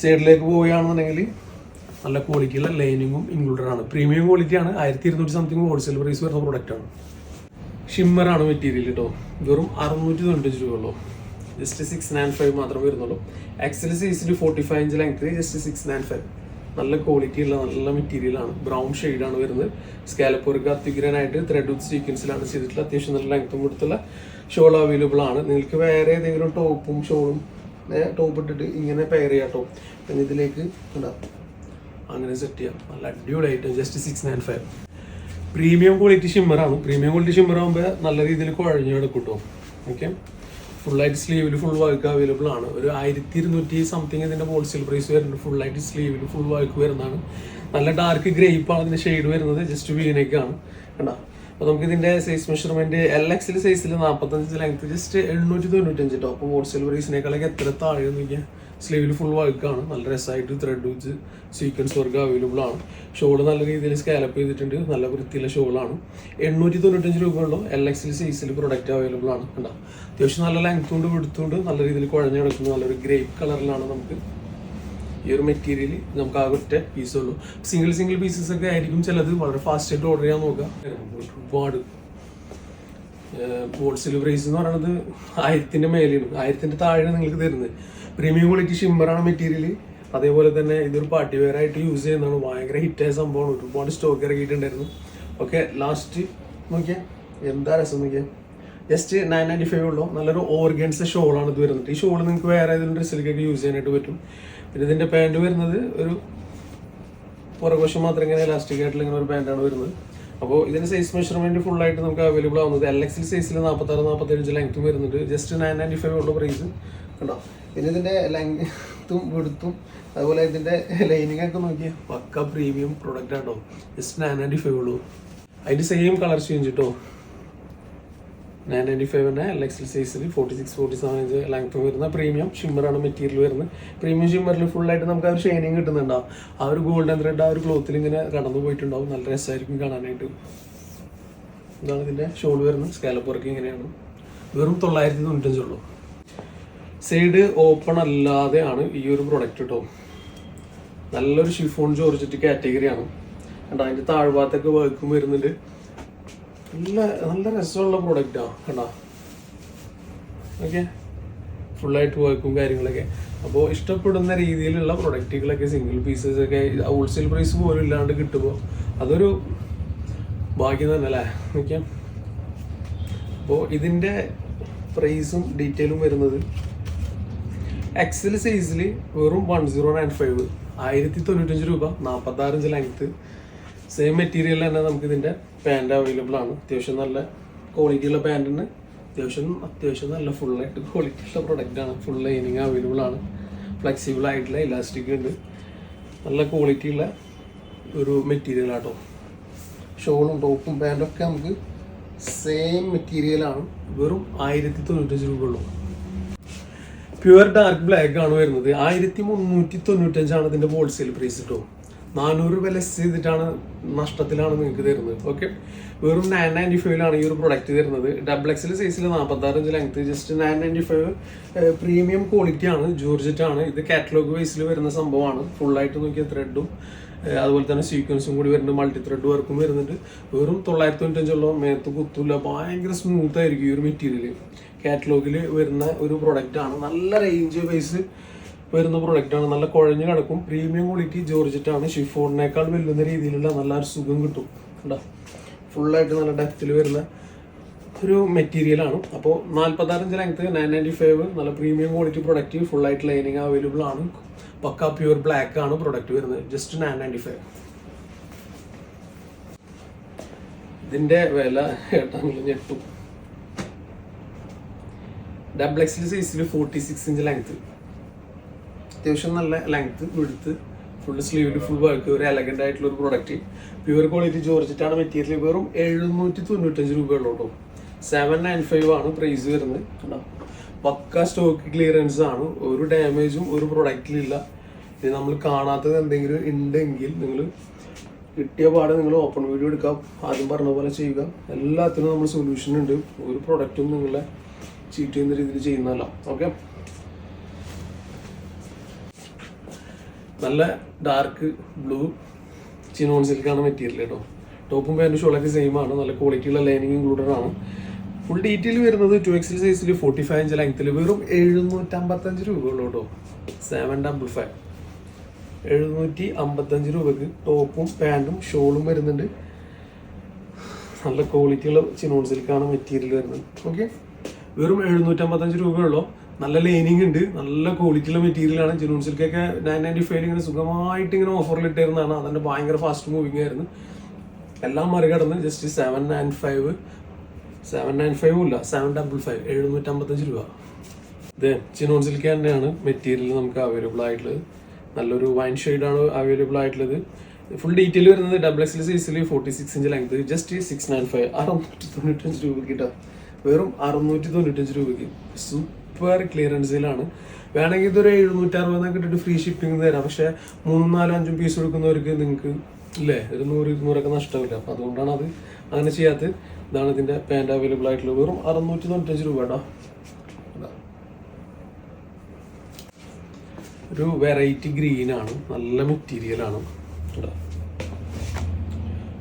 സൈഡിലേക്ക് പോവുകയാണെന്നുണ്ടെങ്കിൽ നല്ല ക്വാളിറ്റിയുള്ള ലൈനിങ്ങും ഇൻക്ലൂഡഡ് ആണ്. പ്രീമിയം ക്വാളിറ്റി ആണ്. ആയിരത്തി ഇരുന്നൂറ്റി സംതിങ് ഹോൾസെയിൽ പ്രൈസ് വരുന്ന പ്രൊഡക്റ്റ് ആണ്. ഷിമ്മറാണ് മെറ്റീരിയൽ കേട്ടോ വെറും അറുന്നൂറ്റി തൊണ്ണൂറ്റി രൂപ ഉള്ളൂ. ജസ്റ്റ് സിക്സ് നയൻ ഫൈവ് മാത്രമേ വരുന്നുള്ളൂ. എക്സൽ സൈസിൽ forty five inch length just six nine five നല്ല ക്വാളിറ്റി ഉള്ള നല്ല മെറ്റീരിയലാണ് ബ്രൗൺ ആണ് വരുന്നത്. സ്കാലപ്പ് വർക്ക് അത്യുഗ്രനായിട്ട് ത്രെഡ് വിത്ത് സീക്വൻസിലാണ് ചെയ്തിട്ടുള്ള അത്യാവശ്യം നല്ല ലെങ്ത്തും കൊടുത്തുള്ള ഷോൾ അവൈലബിൾ ആണ്. നിങ്ങൾക്ക് വേറെ ഏതെങ്കിലും ടോപ്പും ഷോളും ടോപ്പ് ഇട്ടിട്ട് ഇങ്ങനെ പെയർ ചെയ്യാം കേട്ടോ പിന്നെ ഇതിലേക്ക് അങ്ങനെ സെറ്റ് ചെയ്യാം. നല്ല അടിപൊളി item just six nine five premium quality ഷിമ്മറാണ് premium quality shimmer ആകുമ്പോൾ നല്ല രീതിയിൽ കുഴഞ്ഞു കിടക്കും കേട്ടോ ഓക്കെ ഫുള്ളായിട്ട് സ്ലീവിൽ ഫുൾ വർക്ക് അവൈലബിൾ ആണ്. ഒരു ആയിരത്തി ഇരുന്നൂറ്റി സംതിങ് ഇതിന്റെ ഹോൾസെയിൽ പ്രൈസ് വരുന്നുണ്ട് ഫുള്ളായിട്ട് സ്ലീവിൽ ഫുൾ വർക്ക് വരുന്നതാണ്. നല്ല ഡാർക്ക് ഗ്രേപ്പാണ് ഇതിന്റെ ഷെയ്ഡ് വരുന്നത്. ജസ്റ്റ് വീനേക്കാണ് കണ്ടോ? അപ്പോൾ നമുക്ക് ഇതിന്റെ സൈസ് മെഷർമെന്റ് എൽ എക്സിൽ സൈസിൽ നാൽപ്പത്തഞ്ച് ലെങ്ത് ജസ്റ്റ് എണ്ണൂറ്റി തൊണ്ണൂറ്റഞ്ച് കേട്ടോ അപ്പോൾ ഹോൾസെയിൽ പ്രൈസിനേക്കാളൊക്കെ എത്ര താഴെ നോക്കിയാൽ സ്ലീവിൽ ഫുൾ വർക്കാണ് നല്ല രസമായിട്ട് ത്രെഡ് വെച്ച് സീക്വൻസ് വർക്ക് അവൈലബിൾ ആണ്. ഷോൾ നല്ല രീതിയിൽ സ്കാലപ്പ് ചെയ്തിട്ടുണ്ട്. നല്ല വൃത്തിയുള്ള ഷോളാണ്. എണ്ണൂറ്റി തൊണ്ണൂറ്റഞ്ച് രൂപയുള്ള. എൽ എക്സിൽ സൈസിൽ പ്രൊഡക്റ്റ് അവൈലബിൾ ആണ് കണ്ടോ? അത്യാവശ്യം നല്ല ലെങ്ത് കൊണ്ട് വിടുത്തുകൊണ്ട് നല്ല രീതിയിൽ കുഴഞ്ഞു കിടക്കുന്ന. നല്ലൊരു ഗ്രേപ്പ് കളറിലാണ് നമുക്ക് ഈ ഒരു മെറ്റീരിയൽ നമുക്ക് ആ ഒറ്റ പീസേ സിംഗിൾ സിംഗിൾ പീസസ് ഒക്കെ ആയിരിക്കും ചിലത്. വളരെ ഫാസ്റ്റ് ആയിട്ട് ഓർഡർ ചെയ്യാൻ നോക്കുക. ഒരുപാട് ഹോൾസെയിൽ പ്രൈസ് എന്ന് പറയുന്നത് ആയിരത്തിന്റെ മേലെയാണ്. ആയിരത്തിന്റെ താഴെയാണ് നിങ്ങൾക്ക് തരുന്നത്. പ്രീമിയം ക്വാളിറ്റി ഷിമ്മറാണ് മെറ്റീരിയൽ അതേപോലെ തന്നെ ഇതൊരു പാർട്ടി വെയർ ആയിട്ട് യൂസ് ചെയ്യുന്നതാണ്. ഭയങ്കര ഹിറ്റായ സംഭവമാണ്. ഒരുപാട് സ്റ്റോക്ക് ഇറക്കിയിട്ടുണ്ടായിരുന്നു. ഓക്കെ ലാസ്റ്റ് നോക്കിയാൽ എന്താ രസം നോക്കിയാൽ ജസ്റ്റ് നയൻ നയന്റി ഫൈവ് ഉള്ളൂ. നല്ലൊരു ഓർഗൻസ് ഷോളാണ് ഇത് വരുന്നത്. ഈ ഷോൾ നിങ്ങൾക്ക് വേറെ ഏതെങ്കിലും ഡ്രസ്സിലേക്കൊക്കെ യൂസ് ചെയ്യാനായിട്ട് പറ്റും. പിന്നെ ഇതിന്റെ പാന്റ് വരുന്നത് ഒരു പുറകുവശം മാത്രം ഇങ്ങനെ ഇലാസ്റ്റിക് ആയിട്ടുള്ള ഇങ്ങനെ ഒരു പാന്റാണ് വരുന്നത്. അപ്പോൾ ഇതിന്റെ സൈസ് മെഷർമെന്റ് ഫുൾ ആയിട്ട് നമുക്ക് അവൈലബിൾ ആവുന്നത് എൽ എക്സിൽ സൈസിൽ നാൽപ്പത്താറ് നാൽപ്പത്തേഴ് ലെങ്ത്തും വരുന്നുണ്ട്. ജസ്റ്റ് നയൻ നയന്റി ഫൈവ് ഉള്ള പ്രൈസ് കണ്ടോ? പിന്നെ ഇതിന്റെ ലെങ്ത്തും വെടുത്തും അതുപോലെ ഇതിന്റെ ലൈനിങ് ഒക്കെ നോക്കിയ. പക്ക പ്രീമിയം പ്രൊഡക്റ്റ് ആട്ടോ ജസ്റ്റ് നയൻ നയന്റി ഫൈവ് ഉള്ളൂ. അതിന്റെ സെയിം കളർ ചേഞ്ച് കിട്ടോ നയൻ നയന്റി ഫൈവിന്റെ എൽ എക്സൽ സൈസിൽ forty six forty seven inch ലെങ്ത്തും വരുന്ന പ്രീമിയം ഷിമ്മറാണ് മെറ്റീരിയൽ വരുന്നത്. പ്രീമിയം ഷിമ്മറിൽ ഫുള്ളായിട്ട് നമുക്ക് ആ ഒരു ഷൈനിങ് കിട്ടുന്നുണ്ടാവും ആ ഒരു ഗോൾഡൻ ത്രെഡ് ആ ഒരു ക്ലോത്തിൽ ഇങ്ങനെ കടന്നു പോയിട്ടുണ്ടാവും. നല്ല രസമായിരിക്കും കാണാനായിട്ട്. ഇതാണ് ഇതിന്റെ ഷോൾ വരുന്നത്. സ്കാലപ്പ് വർക്ക് ഇങ്ങനെയാണ്. വെറും തൊള്ളായിരത്തി തൊണ്ണൂറ്റഞ്ചുള്ളൂ സൈഡ് ഓപ്പൺ അല്ലാതെയാണ് ഈ ഒരു പ്രൊഡക്റ്റ് കേട്ടോ നല്ലൊരു ഷിഫോൺ ജോർജറ്റ് കാറ്റഗറിയാണ് കണ്ടോ അതിന്റെ താഴ്ഭാഗത്തൊക്കെ വർക്കും വരുന്നുണ്ട്. നല്ല നല്ല രസമുള്ള പ്രൊഡക്റ്റാണ് കണ്ടോ. ഓക്കെ ഫുള്ളായിട്ട് വർക്കും കാര്യങ്ങളൊക്കെ. അപ്പോൾ ഇഷ്ടപ്പെടുന്ന രീതിയിലുള്ള പ്രൊഡക്റ്റുകളൊക്കെ സിംഗിൾ പീസസ് ഒക്കെ ഹോൾസെയിൽ പ്രൈസ് പോലും ഇല്ലാണ്ട് കിട്ടുമ്പോൾ അതൊരു ഭാഗ്യം തന്നെ അല്ലേ? ഓക്കെ അപ്പോൾ ഇതിന്റെ പ്രൈസും ഡീറ്റെയിലും വരുന്നത് എക്സൽ സൈസിൽ വെറും വൺ സീറോ നയൻ ഫൈവ് ആയിരത്തി തൊണ്ണൂറ്റഞ്ച് രൂപ നാൽപ്പത്താറഞ്ച് ലെങ്ത്ത് സെയിം മെറ്റീരിയൽ തന്നെ നമുക്ക് ഇതിന്റെ പാന്റ് അവൈലബിൾ ആണ്. അത്യാവശ്യം നല്ല ക്വാളിറ്റി ഉള്ള പാന്റിന് അത്യാവശ്യം അത്യാവശ്യം നല്ല ഫുള്ളായിട്ട് പ്രൊഡക്റ്റ് ആണ്. ഫുൾ ലൈനിങ് അവൈലബിൾ ആണ്. ഫ്ലെക്സിബിൾ ആയിട്ടുള്ള ഇലാസ്റ്റിക് ഉണ്ട്. നല്ല ക്വാളിറ്റി ഉള്ള ഒരു മെറ്റീരിയൽ ആട്ടോ. ഷോളും ടോപ്പും പാന്റും ഒക്കെ നമുക്ക് സെയിം മെറ്റീരിയലാണ് വെറും ആയിരത്തി തൊണ്ണൂറ്റഞ്ച് രൂപ ഉള്ളൂ. പ്യുവർ ഡാർക്ക് ബ്ലാക്ക് ആണ് വരുന്നത്. ആയിരത്തി മുന്നൂറ്റി തൊണ്ണൂറ്റഞ്ചാണ് ഇതിന്റെ ഹോൾസെയിൽ പ്രൈസ് കിട്ടും നാനൂറ് രൂപ ലെസ് ചെയ്തിട്ടാണ് നഷ്ടത്തിലാണ് നിങ്ങൾക്ക് തരുന്നത്. ഓക്കെ വെറും നയൻ നയന്റി ഫൈവിലാണ് ഈ ഒരു പ്രൊഡക്റ്റ് തരുന്നത്. ഡബിൾ എക്സിൽ സൈസിൽ നാൽപ്പത്താറ് inch length just nine ninety five premium quality ആണ്. ജോർജറ്റ് ആണ്. ഇത് കാറ്റലോഗ് വൈസിൽ വരുന്ന സംഭവമാണ്. ഫുള്ളായിട്ട് നോക്കിയ ത്രെഡും അതുപോലെ തന്നെ സീക്വൻസും കൂടി വരുന്നുണ്ട്. മൾട്ടി ത്രെഡ് വർക്കും വരുന്നുണ്ട്. വെറും തൊള്ളായിരത്തി തൊണ്ണൂറ്റഞ്ചുള്ള മേത്ത് കുത്തൂല. ഭയങ്കര സ്മൂത്ത് ആയിരിക്കും ഈ ഒരു മെറ്റീരിയൽ കാറ്റലോഗിൽ വരുന്ന ഒരു പ്രൊഡക്റ്റ് ആണ്. നല്ല റേഞ്ച് വൈസ് വരുന്ന പ്രൊഡക്റ്റ് ആണ്. നല്ല കുഴഞ്ഞു കിടക്കും. പ്രീമിയം ക്വാളിറ്റി ജോർജറ്റ് ആണ്. ഷിഫോണിനേക്കാൾ വെല്ലുന്ന രീതിയിലുള്ള നല്ലൊരു സുഖം കിട്ടും. കണ്ടോ? ഫുള്ളായിട്ട് നല്ല ഡെപ്തിൽ വരുന്ന ഒരു മെറ്റീരിയൽ ആണ്. അപ്പോൾ നാൽപ്പത്താറഞ്ച് ലെങ്ത്ത് നയൻ നയന്റി ഫൈവ് നല്ല പ്രീമിയം ക്വാളിറ്റി പ്രൊഡക്റ്റ് ഫുള്ളായിട്ട് ലൈനിങ് അവൈലബിൾ ആണ്. പക്ക പ്യൂർ ബ്ലാക്ക് ആണ് പ്രൊഡക്റ്റ് വരുന്നത്. ജസ്റ്റ് നയൻ നയന്റി ഫൈവ് ഇതിന്റെ വില കേട്ടാൽ ഞെട്ടും. ഡബിൾ എക്സിൽ സൈസിൽ ഫോർട്ടി സിക്സ് ഇഞ്ച് ലെങ്ത് അത്യാവശ്യം നല്ല ലെങ്ത് വിടുത്ത് ഫുൾ സ്ലീവിൽ ഫുൾ വർക്ക് ഒരു എലഗന്റ് ആയിട്ടുള്ള ഒരു പ്രോഡക്റ്റ് പ്യുവർ ക്വാളിറ്റി ജോർജറ്റാണ് മെറ്റീരിയൽ വെറും എഴുന്നൂറ്റി തൊണ്ണൂറ്റഞ്ച് രൂപയുള്ളൂ കേട്ടോ. സെവൻ നയൻ ഫൈവ് ആണ് പ്രൈസ് വരുന്നത്. കേട്ടോ പക്ക സ്റ്റോക്ക് ക്ലിയറൻസ് ആണ്. ഒരു ഡാമേജും ഒരു പ്രൊഡക്റ്റിലില്ല ഇത് നമ്മൾ കാണാത്തത് എന്തെങ്കിലും ഉണ്ടെങ്കിൽ നിങ്ങൾ കിട്ടിയ പാട് നിങ്ങൾ ഓപ്പൺ വീഡിയോ എടുക്കാം. ആദ്യം പറഞ്ഞ പോലെ ചെയ്യുക. എല്ലാത്തിനും നമ്മൾ സൊല്യൂഷൻ ഉണ്ട്. ഒരു പ്രൊഡക്റ്റും നിങ്ങളെ ചീറ്റ് ചെയ്യുന്ന രീതിയിൽ ചെയ്യുന്നതല്ല. ഓക്കെ നല്ല ഡാർക്ക് ബ്ലൂ ചിനോൺ സിൽക്കാണ് മെറ്റീരിയൽ കേട്ടോ ടോപ്പും പാന്റും ഷോളൊക്കെ സെയിം ആണ്. നല്ല ക്വാളിറ്റിയുള്ള ലൈനിങ് ഇൻക്ലൂഡഡ് ആണ്. ഫുൾ ഡീറ്റെയിൽ വരുന്നത് ടു എക്സിൽ സൈസിൽ ഫോർട്ടി ഫൈവ് ഇഞ്ച് ലെങ്ത്തിൽ വെറും എഴുന്നൂറ്റമ്പത്തഞ്ച് രൂപയുള്ളൂ കേട്ടോ സെവൻ ഡബിൾ ഫൈവ് എഴുന്നൂറ്റി അമ്പത്തഞ്ച് രൂപക്ക് ടോപ്പും പാന്റും ഷോളും വരുന്നുണ്ട്. നല്ല ക്വാളിറ്റിയുള്ള ചിനോൺ സിൽക്കാണ് മെറ്റീരിയൽ വരുന്നത്. ഓക്കെ വെറും എഴുന്നൂറ്റമ്പത്തഞ്ച് രൂപയുള്ളൂ. നല്ല ലൈനിങ് ഉണ്ട്. നല്ല ക്വാളിറ്റിയുള്ള മെറ്റീരിയലാണ് ചിനോൺ സിൽക്കൊക്കെ നയൻ നയന്റി ഫൈവ് ഇങ്ങനെ സുഖമായിട്ട് ഇങ്ങനെ ഓഫറിൽ ഇട്ടിരുന്നതാണ്. അതിന്റെ ഭയങ്കര ഫാസ്റ്റ് മൂവിങ് ആയിരുന്നു. എല്ലാം മറികടന്ന് just seven nine five seven nine five ഇല്ല. സെവൻ ഡബിൾ ഫൈവ് എഴുന്നൂറ്റമ്പത്തഞ്ച് രൂപ. ഇത് ചിനോൺ സിൽക്ക് തന്നെയാണ് മെറ്റീരിയൽ നമുക്ക് അവൈലബിൾ ആയിട്ടുള്ളത്. നല്ലൊരു വൈൻ ഷെയ്ഡാണ് അവൈലബിൾ ആയിട്ടുള്ളത്. ഫുൾ ഡീറ്റെയിൽ വരുന്നത് ഡബിൾ എക്സിൽ സൈസിൽ forty six inch length just six nine five അറുന്നൂറ്റി തൊണ്ണൂറ്റഞ്ച് രൂപ കിട്ടാം വെറും അറുന്നൂറ്റി തൊണ്ണൂറ്റഞ്ച് രൂപയ്ക്ക്. സൂപ്പർ ക്ലിയറൻസിലാണ് വേണമെങ്കിൽ ഇതൊരു എഴുന്നൂറ്റി അറുപതൊക്കെ ഇട്ടിട്ട് ഫ്രീ ഷിപ്പിംഗ് തരാം. പക്ഷേ മൂന്നും നാലും അഞ്ചും പീസ് എടുക്കുന്നവർക്ക് നിങ്ങൾക്ക് ഇല്ലേ? ഒരു നൂറ് ഇരുന്നൂറൊക്കെ നഷ്ടമില്ല. അപ്പം അതുകൊണ്ടാണ് അത് അങ്ങനെ ചെയ്യാത്തത്. ഇതാണ് ഇതിന്റെ പാന്റ് അവൈലബിൾ ആയിട്ടുള്ളത്. വെറും അറുന്നൂറ്റി തൊണ്ണൂറ്റഞ്ച് രൂപ കേട്ടോ. ഒരു വെറൈറ്റി ഗ്രീനാണ് നല്ല മെറ്റീരിയൽ ആണ്.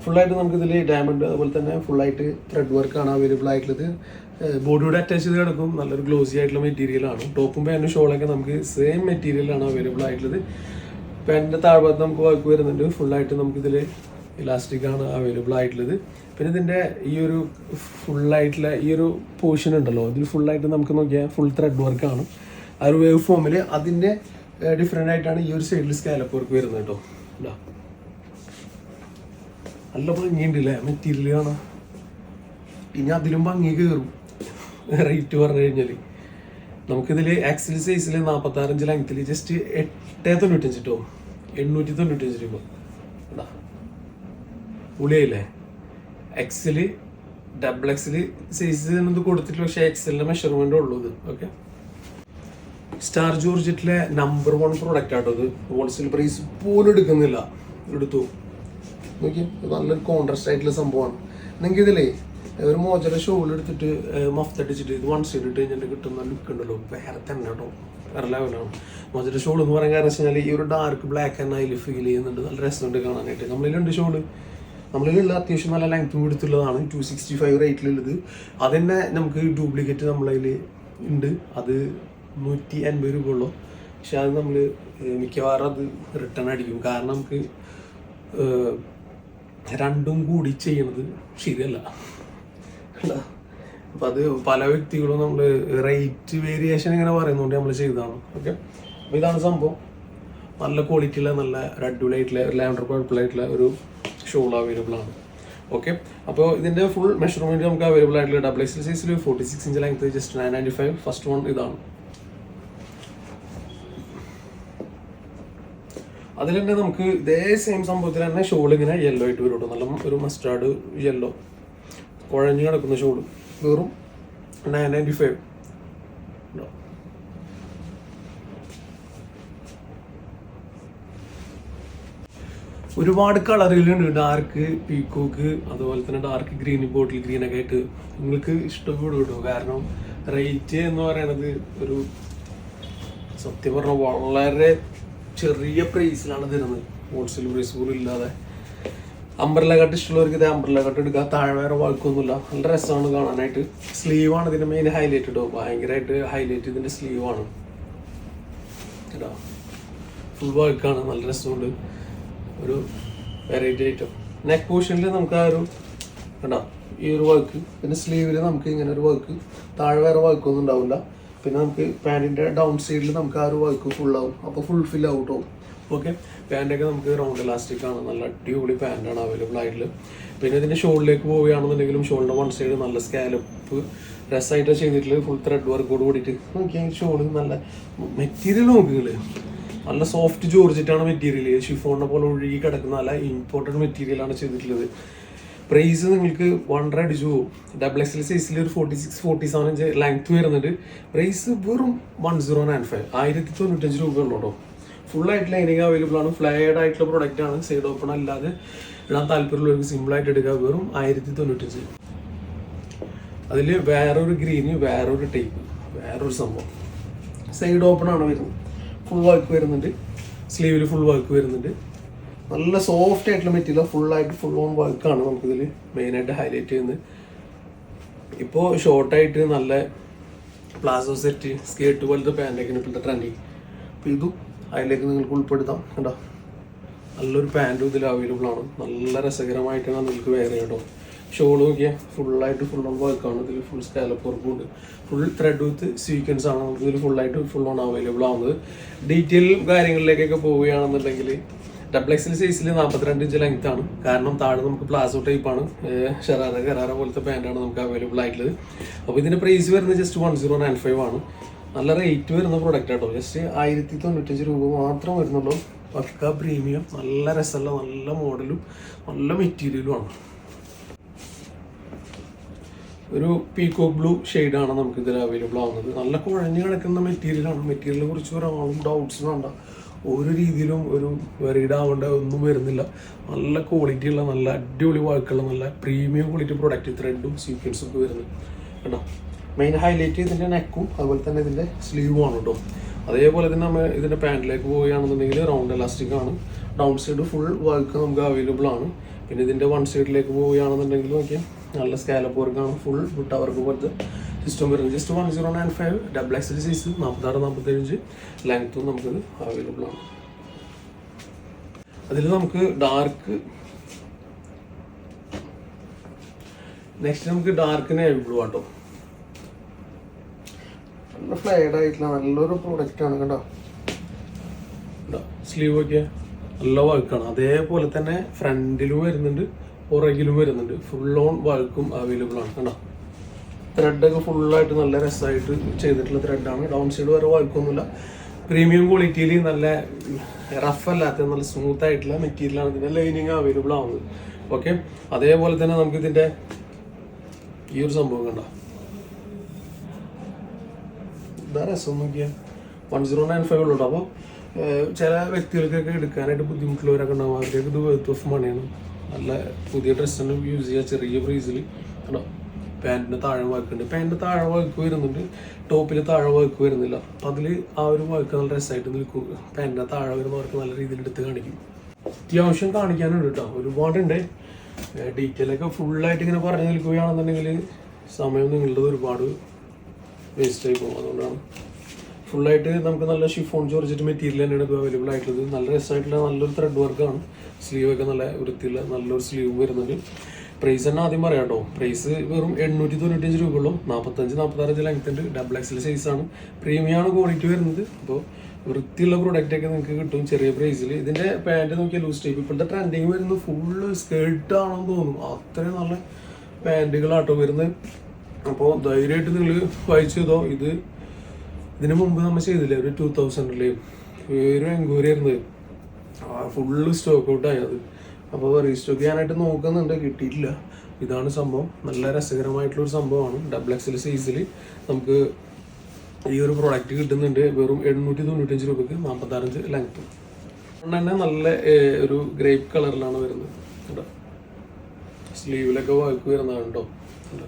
ഫുള്ളായിട്ട് നമുക്ക് ഇതിൽ ഡയമണ്ട് അതുപോലെ തന്നെ ഫുള്ളായിട്ട് ത്രെഡ് വർക്ക് ആണ് അവൈലബിൾ ആയിട്ടുള്ളത്. ബോഡിയോട് അറ്റാച്ച് ചെയ്ത് കിടക്കും. നല്ലൊരു ഗ്ലോസി ആയിട്ടുള്ള മെറ്റീരിയലാണ് ടോപ്പും പാന്റും ഷോളൊക്കെ നമുക്ക് സെയിം മെറ്റീരിയൽ ആണ് അവൈലബിൾ ആയിട്ടുള്ളത്. പാന്റിന്റെ താഴ്ഭാഗത്ത് നമുക്ക് വർക്ക് വരുന്നുണ്ട്. ഫുള്ളായിട്ട് നമുക്കിതിൽ ഇലാസ്റ്റിക് ആണ് അവൈലബിൾ ആയിട്ടുള്ളത്. പിന്നെ ഇതിന്റെ ഈ ഒരു ഫുള്ളായിട്ടുള്ള ഈ ഒരു പോർഷൻ ഉണ്ടല്ലോ. ഇതിൽ ഫുള്ളായിട്ട് നമുക്ക് നോക്കിയാൽ ഫുൾ ത്രെഡ് വർക്കാണ് ആ ഒരു വേവ് ഫോമിൽ അതിന്റെ ഡിഫറെന്റ് ആയിട്ടാണ് ഈ ഒരു സൈഡിൽ സ്കാലപ്പ് വർക്ക് വരുന്നത് കേട്ടോ. നല്ല ഭംഗിയുണ്ട് മെറ്റീരിയലാണ്. ഇനി അതിലും ഭംഗി കയറും. റേറ്റ് പറഞ്ഞു കഴിഞ്ഞാൽ നമുക്കിതിൽ ആക്സിൽ സൈസിൽ നാൽപ്പത്തി ആറഞ്ച് ലെങ്ത്തിൽ ജസ്റ്റ് എട്ടേ തൊണ്ണൂറ്റഞ്ച് കേട്ടോ എണ്ണൂറ്റി തൊണ്ണൂറ്റഞ്ച് രൂപ. എടാ ഉളിയല്ലേ എക്സിൽ ഡബിൾ എക്സിൽ സൈസ് ഇത് കൊടുത്തിട്ടില്ല. പക്ഷേ എക്സലിന്റെ മെഷർമെന്റ് ഉള്ളൂ ഇത്. ഓക്കെ സ്റ്റാർ ജോർജറ്റിലെ നമ്പർ വൺ പ്രോഡക്റ്റ് ആട്ടോ ഇത്. ഹോൾസെയിൽ പ്രൈസ് പോലും എടുക്കുന്നില്ല. എടുത്തു. നോക്കി. നല്ലൊരു കോൺട്രസ്റ്റ് ആയിട്ടുള്ള സംഭവമാണ്. നിങ്ങൾക്ക് ഇതിലേ ഒരു മോചന ഷോൾ എടുത്തിട്ട് മഫ്ത അടിച്ചിട്ട് ഇത് വൺ സൈഡ് ഇട്ട് കഴിഞ്ഞിട്ട് കിട്ടുന്ന ലുക്ക് ഉണ്ടല്ലോ. വേറെ തന്നെ കേട്ടോ. വേറെ ലെവലാണ് മോചന ഷോൾ എന്ന് പറയാൻ കാരണം വെച്ച് കഴിഞ്ഞാൽ ഈ ഒരു ഡാർക്ക് ബ്ലാക്ക് ആൻഡ് അതിൽ ഫീൽ ചെയ്യുന്നുണ്ട്. നല്ല രസമുണ്ട് കാണാനായിട്ട്. നമ്മളിലുണ്ട് ഷോൾ നമ്മളിലുള്ള അത്യാവശ്യം നല്ല ലെങ്ത്തും എടുത്തുള്ളതാണ് ടു സിക്സ്റ്റി ഫൈവ് റേറ്റിലുള്ളത് അത് തന്നെ നമുക്ക് ഡ്യൂപ്ലിക്കേറ്റ് നമ്മളതിൽ ഉണ്ട്. അത് നൂറ്റി അൻപത് രൂപ ഉള്ളൂ പക്ഷെ അത് നമ്മൾ മിക്കവാറും അത് റിട്ടേൺ അടിക്കും. കാരണം നമുക്ക് രണ്ടും കൂടി ചെയ്യണത് ശരിയല്ല. അപ്പൊ അപ്പം അത് പല വ്യക്തികളും നമ്മൾ റേറ്റ് വേരിയേഷൻ ഇങ്ങനെ പറയുന്നതുകൊണ്ട് നമ്മൾ ചെയ്തതാണ്. ഓക്കെ? അപ്പോൾ ഇതാണ് സംഭവം. നല്ല ക്വാളിറ്റിയുള്ള നല്ല ഒരു അടിപൊളിയായിട്ടുള്ള ലാൻഡർ കുഴപ്പമില്ലായിട്ടുള്ള ഒരു ഷോൾ അവൈലബിൾ ആണ്. ഓക്കെ? അപ്പോൾ ഇതിന്റെ ഫുൾ മെഷർമെന്റ് നമുക്ക് അവൈലബിൾ ആയിട്ടുള്ള ഡബിൾ എക്സ് സൈസിൽ forty six inch length just nine ninety five first one ഇതാണ്. അതിൽ തന്നെ നമുക്ക് ഇതേ സെയിം സംഭവത്തിൽ തന്നെ ഷോൾ ഇങ്ങനെ യെല്ലോ ആയിട്ട് വരും കേട്ടോ നല്ല ഒരു മസ്റ്റാർഡ് യെല്ലോ കുഴഞ്ഞു കിടക്കുന്ന ഷോൾ വെറും നയൻ നയന്റി ഫൈവ് ഒരുപാട് കളറുകളുണ്ട് ഡാർക്ക് പീക്കോക്ക് അതുപോലെ തന്നെ ഡാർക്ക് ഗ്രീൻ ബോട്ടിൽ ഗ്രീൻ ഒക്കെ ആയിട്ട്. നിങ്ങൾക്ക് ഇഷ്ടപ്പെടും കേട്ടോ കാരണം റേറ്റ് എന്ന് പറയണത് ഒരു സത്യം പറഞ്ഞാൽ വളരെ ചെറിയ പ്രൈസിലാണ് തരുന്നത്. ഹോൾസെയിൽ പ്രൈസ് പോലും ഇല്ലാതെ. അമ്പർല കട്ട് ഇഷ്ടമുള്ളവർക്ക് ഇത് അമ്പർല കട്ട് എടുക്കുക താഴെ വേറെ വാക്കൊന്നുമില്ല നല്ല രസമാണ് കാണാനായിട്ട്. സ്ലീവാണ് ഇതിന്റെ മെയിൻ ഹൈലൈറ്റ് ഇട്ടോ ഭയങ്കരമായിട്ട് ഹൈലൈറ്റ് ഇതിന്റെ സ്ലീവാണ് ഫുൾ വഴക്കാണ് നല്ല രസമുണ്ട്. ഒരു വെറൈറ്റി ഐറ്റം നെക്ക് പോഷനിൽ നമുക്ക് ആ ഒരു കേട്ടോ ഈ ഒരു വർക്ക് പിന്നെ സ്ലീവിൽ നമുക്ക് ഇങ്ങനെ ഒരു വർക്ക് താഴെ വേറെ വഴക്കൊന്നും ഉണ്ടാവില്ല. പിന്നെ നമുക്ക് പാന്റിന്റെ ഡൗൺ സൈഡിൽ നമുക്ക് ആ ഒരു വർക്ക് ഫുൾ ആവും. അപ്പോൾ ഫുൾ ഫിൽ ഔട്ട് ആവും. ഓക്കെ പാന്റൊക്കെ നമുക്ക് റൗണ്ട് ഇലാസ്റ്റിക് ആണ്. നല്ല അടിപൊളി പാന്റാണ് അവൈലബിൾ ആയിട്ടുള്ളത്. പിന്നെ ഇതിന്റെ ഷോളിലേക്ക് പോവുകയാണെന്നുണ്ടെങ്കിലും ഷോളിന്റെ വൺ സൈഡ് നല്ല സ്കാലപ്പ് രസമായിട്ട് ചെയ്തിട്ടുള്ളത് ഫുൾ ത്രെഡ് വർക്കോട് കൂടിയിട്ട് നോക്കിയാൽ ഷോളിൽ നല്ല മെറ്റീരിയൽ നോക്കുകൾ. നല്ല സോഫ്റ്റ് ജോർജിറ്റാണ് മെറ്റീരിയൽ ഷിഫോണിനെ പോലെ ഒഴുകി കിടക്കുന്ന നല്ല ഇമ്പോർട്ടന്റ് മെറ്റീരിയലാണ് ചെയ്തിട്ടുള്ളത്. പ്രൈസ് നിങ്ങൾക്ക് വണ്ടർ അടിച്ചു പോകും ഡബിൾ എക്സ് എൽ സൈസിൽ ഒരു forty six forty seven inch length വരുന്നുണ്ട്. പ്രൈസ് വെറും വൺ സീറോ നയൻ ഫൈവ് ആയിരത്തി തൊണ്ണൂറ്റഞ്ച് രൂപ ഉള്ളൂ കേട്ടോ. ഫുൾ ആയിട്ട് ലൈനിങ് അവൈലബിൾ ആണ്. ഫ്ലൈഡ് ആയിട്ടുള്ള പ്രോഡക്റ്റ് ആണ്. സൈഡ് ഓപ്പൺ അല്ലാതെ ഇടാൻ താല്പര്യമുള്ളവർക്ക് സിമ്പിൾ ആയിട്ട് എടുക്കുക വെറും ആയിരത്തി തൊണ്ണൂറ്റഞ്ച്. അതിൽ വേറൊരു ഗ്രീന് വേറൊരു ടൈപ്പ് വേറൊരു സംഭവം. സൈഡ് ഓപ്പൺ ആണ് വരുന്നത്. ഫുൾ വർക്ക് വരുന്നുണ്ട്. സ്ലീവിൽ ഫുൾ വർക്ക് വരുന്നുണ്ട്. നല്ല സോഫ്റ്റ് ആയിട്ടുള്ള മെറ്റീരിയൽ ഫുൾ ആയിട്ട് ഫുൾ ഓൺ വർക്കാണ് നമുക്കിതിൽ മെയിനായിട്ട് ഹൈലൈറ്റ് ചെയ്യുന്നത്. ഇപ്പോൾ ഷോർട്ടായിട്ട് നല്ല പ്ലാസോ സെറ്റ് സ്കേർട്ട് പോലത്തെ പാന്റൊക്കെയാണ് ഇപ്പോഴത്തെ ട്രെൻഡിങ് അപ്പോൾ ഇതും അതിലേക്ക് നിങ്ങൾക്ക് ഉൾപ്പെടുത്താം കേട്ടോ നല്ലൊരു പാന്റും ഇതിൽ അവൈലബിൾ ആണ്. നല്ല രസകരമായിട്ടാണ് നിങ്ങൾക്ക് വേറെ കേട്ടോ. ഷോൾ നോക്കിയാൽ ഫുള്ളായിട്ട് ഫുൾ ഓൺ വർക്കാണ് ഇതിൽ ഫുൾ സ്കാലപ്പ് വർക്കും ഉണ്ട്. ഫുൾ ത്രെഡ് വിത്ത് സീക്വൻസ് ആണ്. നമുക്ക് ഇതിൽ ഫുള്ളായിട്ട് ഫുൾ ഓൺ അവൈലബിൾ ആവുന്നത്. ഡീറ്റെയിൽ കാര്യങ്ങളിലേക്കൊക്കെ പോവുകയാണെന്നുണ്ടെങ്കിൽ ഡബിൾ എക്സൽ സൈസിൽ നാൽപ്പത്തിരണ്ട് ഇഞ്ച് ലെങ്ത് ആണ്. കാരണം താഴെ നമുക്ക് പ്ലാസോ ടൈപ്പ് ആണ്. ഷെറാറ കരാറ പോലത്തെ പാന്റാണ് നമുക്ക് അവൈലബിൾ ആയിട്ടുള്ളത്. അപ്പോൾ ഇതിന്റെ പ്രൈസ് വരുന്നത് just one zero nine five ആണ്. നല്ല റേറ്റ് വരുന്ന പ്രൊഡക്റ്റ് കേട്ടോ ജസ്റ്റ് ആയിരത്തി തൊണ്ണൂറ്റഞ്ച് രൂപ മാത്രം വരുന്നുള്ളൂ. പക്ക പ്രീമിയം നല്ല രസമുള്ള നല്ല മോഡലും നല്ല മെറ്റീരിയലും ആണ്. ഒരു പീക്കോ ബ്ലൂ ആണ് നമുക്ക് ഇതിൽ അവൈലബിൾ ആവുന്നത്. നല്ല കുഴഞ്ഞു കിടക്കുന്ന മെറ്റീരിയലാണ് മെറ്റീരിയലിനെ കുറിച്ച് ഒരാളും ഡൗട്ട്സ് വേണ്ട. ഒരു രീതിയിലും ഒരു വെറീഡ് ഒന്നും വരുന്നില്ല. നല്ല ക്വാളിറ്റി ഉള്ള നല്ല അടിപൊളി വർക്കുള്ള നല്ല പ്രീമിയം ക്വാളിറ്റി പ്രൊഡക്റ്റ് ത്രെഡും സീക്വൻസും ഒക്കെ വരുന്നത്. കേട്ടോ മെയിൻ ഹൈലൈറ്റ് ഇതിന്റെ നെക്കും അതുപോലെ തന്നെ ഇതിന്റെ സ്ലീവും ആണ് കേട്ടോ അതേപോലെ തന്നെ നമ്മൾ ഇതിന്റെ പാന്റിലേക്ക് പോവുകയാണെന്നുണ്ടെങ്കിൽ റൗണ്ട് ഇലാസ്റ്റിക് ആണ്. ഡൗൺ സൈഡ് ഫുൾ വർക്ക് നമുക്ക് അവൈലബിൾ ആണ്. പിന്നെ ഇതിന്റെ വൺ സൈഡിലേക്ക് പോവുകയാണെന്നുണ്ടെങ്കിൽ നോക്കിയാൽ നല്ല സ്കാലപ്പ് വർക്കാണ് ഫുൾ ബുട്ട വർക്ക് പോലത്തെ സിസ്റ്റം വരുന്നത് just one zero nine five double XL size നാൽപ്പത്താറ് നാൽപ്പത്തഞ്ച് ലെങ്ത്തും നമുക്ക് അവൈലബിൾ ആണ്. അതിൽ നമുക്ക് ഡാർക്ക് നെക്സ്റ്റ് നമുക്ക് ഡാർക്ക് നേവി ബ്ലൂ ആട്ടോ നല്ല ഫ്ലൈഡ് ആയിട്ടുള്ള നല്ലൊരു പ്രോഡക്റ്റ് ആണ് കേട്ടോ. സ്ലീവ് ഒക്കെ നല്ല വർക്കാണ് അതേപോലെ തന്നെ ഫ്രണ്ടിലും വരുന്നുണ്ട് പുറകിലും വരുന്നുണ്ട്. ഫുൾ ഓൺ വർക്കും അവൈലബിൾ ആണ് കണ്ടോ ത്രെഡൊക്കെ ഫുള്ളായിട്ട് നല്ല രസമായിട്ട് ചെയ്തിട്ടുള്ള ത്രെഡാണ് ഡൗൺ സൈഡ് വരെ വർക്കൊന്നുമില്ല പ്രീമിയം ക്വാളിറ്റിയിൽ നല്ല റഫ് അല്ലാത്ത നല്ല സ്മൂത്ത് ആയിട്ടുള്ള മെറ്റീരിയലാണ് ഇതിന്റെ ലൈനിങ് അവൈലബിൾ ആവുന്നത്. ഓക്കെ അതേപോലെ തന്നെ നമുക്ക് ഇതിന്റെ ഈ ഒരു സംഭവം കണ്ട. എന്താ രസം നോക്കിയാൽ വൺ സീറോ നയൻ ഫൈവ് ഉള്ളൂ അപ്പോൾ ചില വ്യക്തികൾക്കൊക്കെ എടുക്കാനായിട്ട് ബുദ്ധിമുട്ടുള്ളവരൊക്കെ ഉണ്ടാവും. അവരുടെയൊക്കെ ഇത് വെർത്ത് ഓഫ് മണിയാണ് നല്ല പുതിയ ഡ്രസ്സാണ് യൂസ് ചെയ്യുക ചെറിയ പ്രൈസിൽ കേട്ടോ പാന്റിന് താഴെ വർക്കുണ്ട് പാന്റിന് താഴെ വർക്ക് വരുന്നുണ്ട്. ടോപ്പിൽ താഴെ വർക്ക് വരുന്നില്ല. അപ്പം അതിൽ ആ ഒരു വർക്ക് നല്ല രസമായിട്ട് നിൽക്കും. പാന്റിന് താഴെ വരുന്ന വർക്ക് നല്ല രീതിയിൽ എടുത്ത് കാണിക്കും. അത്യാവശ്യം കാണിക്കാനുണ്ട് കേട്ടോ ഒരുപാടുണ്ട് ഡീറ്റെയിലൊക്കെ ഫുള്ളായിട്ട് ഇങ്ങനെ പറഞ്ഞു നിൽക്കുകയാണെന്നുണ്ടെങ്കിൽ സമയം നിങ്ങളുടെ ഒരുപാട് വേസ്റ്റ് ആയി പോകും. അതുകൊണ്ടാണ് ഫുള്ളായിട്ട് നമുക്ക് നല്ല ഷിഫോൺ ചോറിച്ചിട്ട് മെറ്റീരിയൽ തന്നെയാണ് ഇപ്പോൾ അവൈലബിൾ ആയിട്ടുള്ളത്. നല്ല രസമായിട്ടുള്ള നല്ലൊരു ത്രെഡ് വർക്കാണ് സ്ലീവൊക്കെ നല്ല വൃത്തിയുള്ള നല്ലൊരു സ്ലീവ് വരുന്നുണ്ട്. പ്രൈസ് തന്നെ ആദ്യം പറയാം കേട്ടോ പ്രൈസ് വെറും എണ്ണൂറ്റി തൊണ്ണൂറ്റഞ്ച് രൂപയുള്ളൂ. നാൽപ്പത്തഞ്ച് നാൽപ്പത്താറ് ലെങ്ത് ഉണ്ട്. ഡബിൾ എക്സൽ സൈസ് ആണ്. പ്രീമിയം ആണ് ക്വാളിറ്റി വരുന്നത്. അപ്പോൾ വൃത്തിയുള്ള പ്രൊഡക്റ്റ് ഒക്കെ നിങ്ങൾക്ക് കിട്ടും ചെറിയ പ്രൈസിൽ ഇതിന്റെ പാന്റ് നോക്കിയാൽ ലൂസ് ടൈപ്പ് ഇപ്പോഴത്തെ ട്രെൻഡിങ് വരുന്നത് ഫുള്ള് സ്കേർട്ട് ആണെന്ന് തോന്നും അത്രയും നല്ല പാന്റുകളാട്ടോ വരുന്നത്. അപ്പോൾ ധൈര്യമായിട്ട് നിങ്ങൾ വായിച്ചു ചെയ്തോ. ഇത് ഇതിനു മുമ്പ് നമ്മൾ ചെയ്തില്ലേ? ഒരു ടൂ തൗസൻഡിൽ ഒരു എൻക്വയറി ആയിരുന്നു. ഫുള്ള് സ്റ്റോക്ക് ഔട്ട് ആയത് അപ്പോൾ റീസ്റ്റോക്ക് ചെയ്യാനായിട്ട് നോക്കുന്നുണ്ട് കിട്ടിയിട്ടില്ല. ഇതാണ് സംഭവം. നല്ല രസകരമായിട്ടുള്ളൊരു സംഭവമാണ്. ഡബിൾ എക്സൽ സൈസിൽ നമുക്ക് ഈ ഒരു പ്രോഡക്റ്റ് കിട്ടുന്നുണ്ട് വെറും എണ്ണൂറ്റി തൊണ്ണൂറ്റഞ്ച് രൂപയ്ക്ക് നാൽപ്പത്താറഞ്ച് ലെങ്ത് അതുകൊണ്ട് തന്നെ നല്ല ഒരു ഗ്രേപ്പ് കളറിലാണ് വരുന്നത്. കേട്ടോ സ്ലീവിലൊക്കെ വർക്ക് വരുന്നതാണ് കേട്ടോ. കേട്ടോ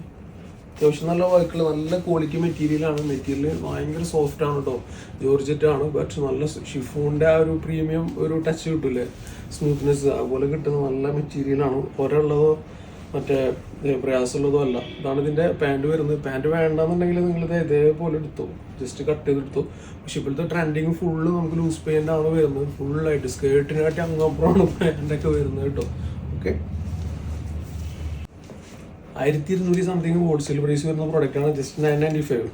അത്യാവശ്യം നല്ല വർക്കുള്ള നല്ല ക്വാളിറ്റി മെറ്റീരിയലാണ് മെറ്റീരിയൽ ഭയങ്കര സോഫ്റ്റ് ആണ് കേട്ടോ ജോർജറ്റ് ആണ് ബട്ട് നല്ല ഷിഫോണിന്റെ ആ ഒരു പ്രീമിയം ഒരു ടച്ച് കിട്ടൂലേ സ്മൂത്ത്നെസ് അതുപോലെ കിട്ടുന്ന നല്ല മെറ്റീരിയലാണ് ആണ്. ഒരള്ളതോ മറ്റേ പ്രയാസമുള്ളതോ അല്ല. ഇതാണ് ഇതിന്റെ പാന്റ് വരുന്നത്. പാന്റ് വേണ്ടെന്നുണ്ടെങ്കിൽ നിങ്ങൾ ഇത് ഇതേപോലെ എടുത്തു. ജസ്റ്റ് കട്ട് ചെയ്തെടുത്തു. പക്ഷെ ഇപ്പോഴത്തെ ട്രെൻഡിങ് ഫുള്ള് നമുക്ക് ലൂസ് പെയിന്റ് ആണ് വരുന്നത്. ഫുള്ളായിട്ട് സ്കേർട്ടിനായിട്ട് അങ്ങപ്പുറമാണ് പാന്റൊക്കെ വരുന്നത് കേട്ടോ ഓക്കെ ആയിരത്തി ഇരുന്നൂറ്റി സംതിങ് ഹോൾസെയിൽ പ്രൈസ് വരുന്ന പ്രൊഡക്റ്റാണ് ജസ്റ്റ് നയൻ നയന്റി ഫൈവ്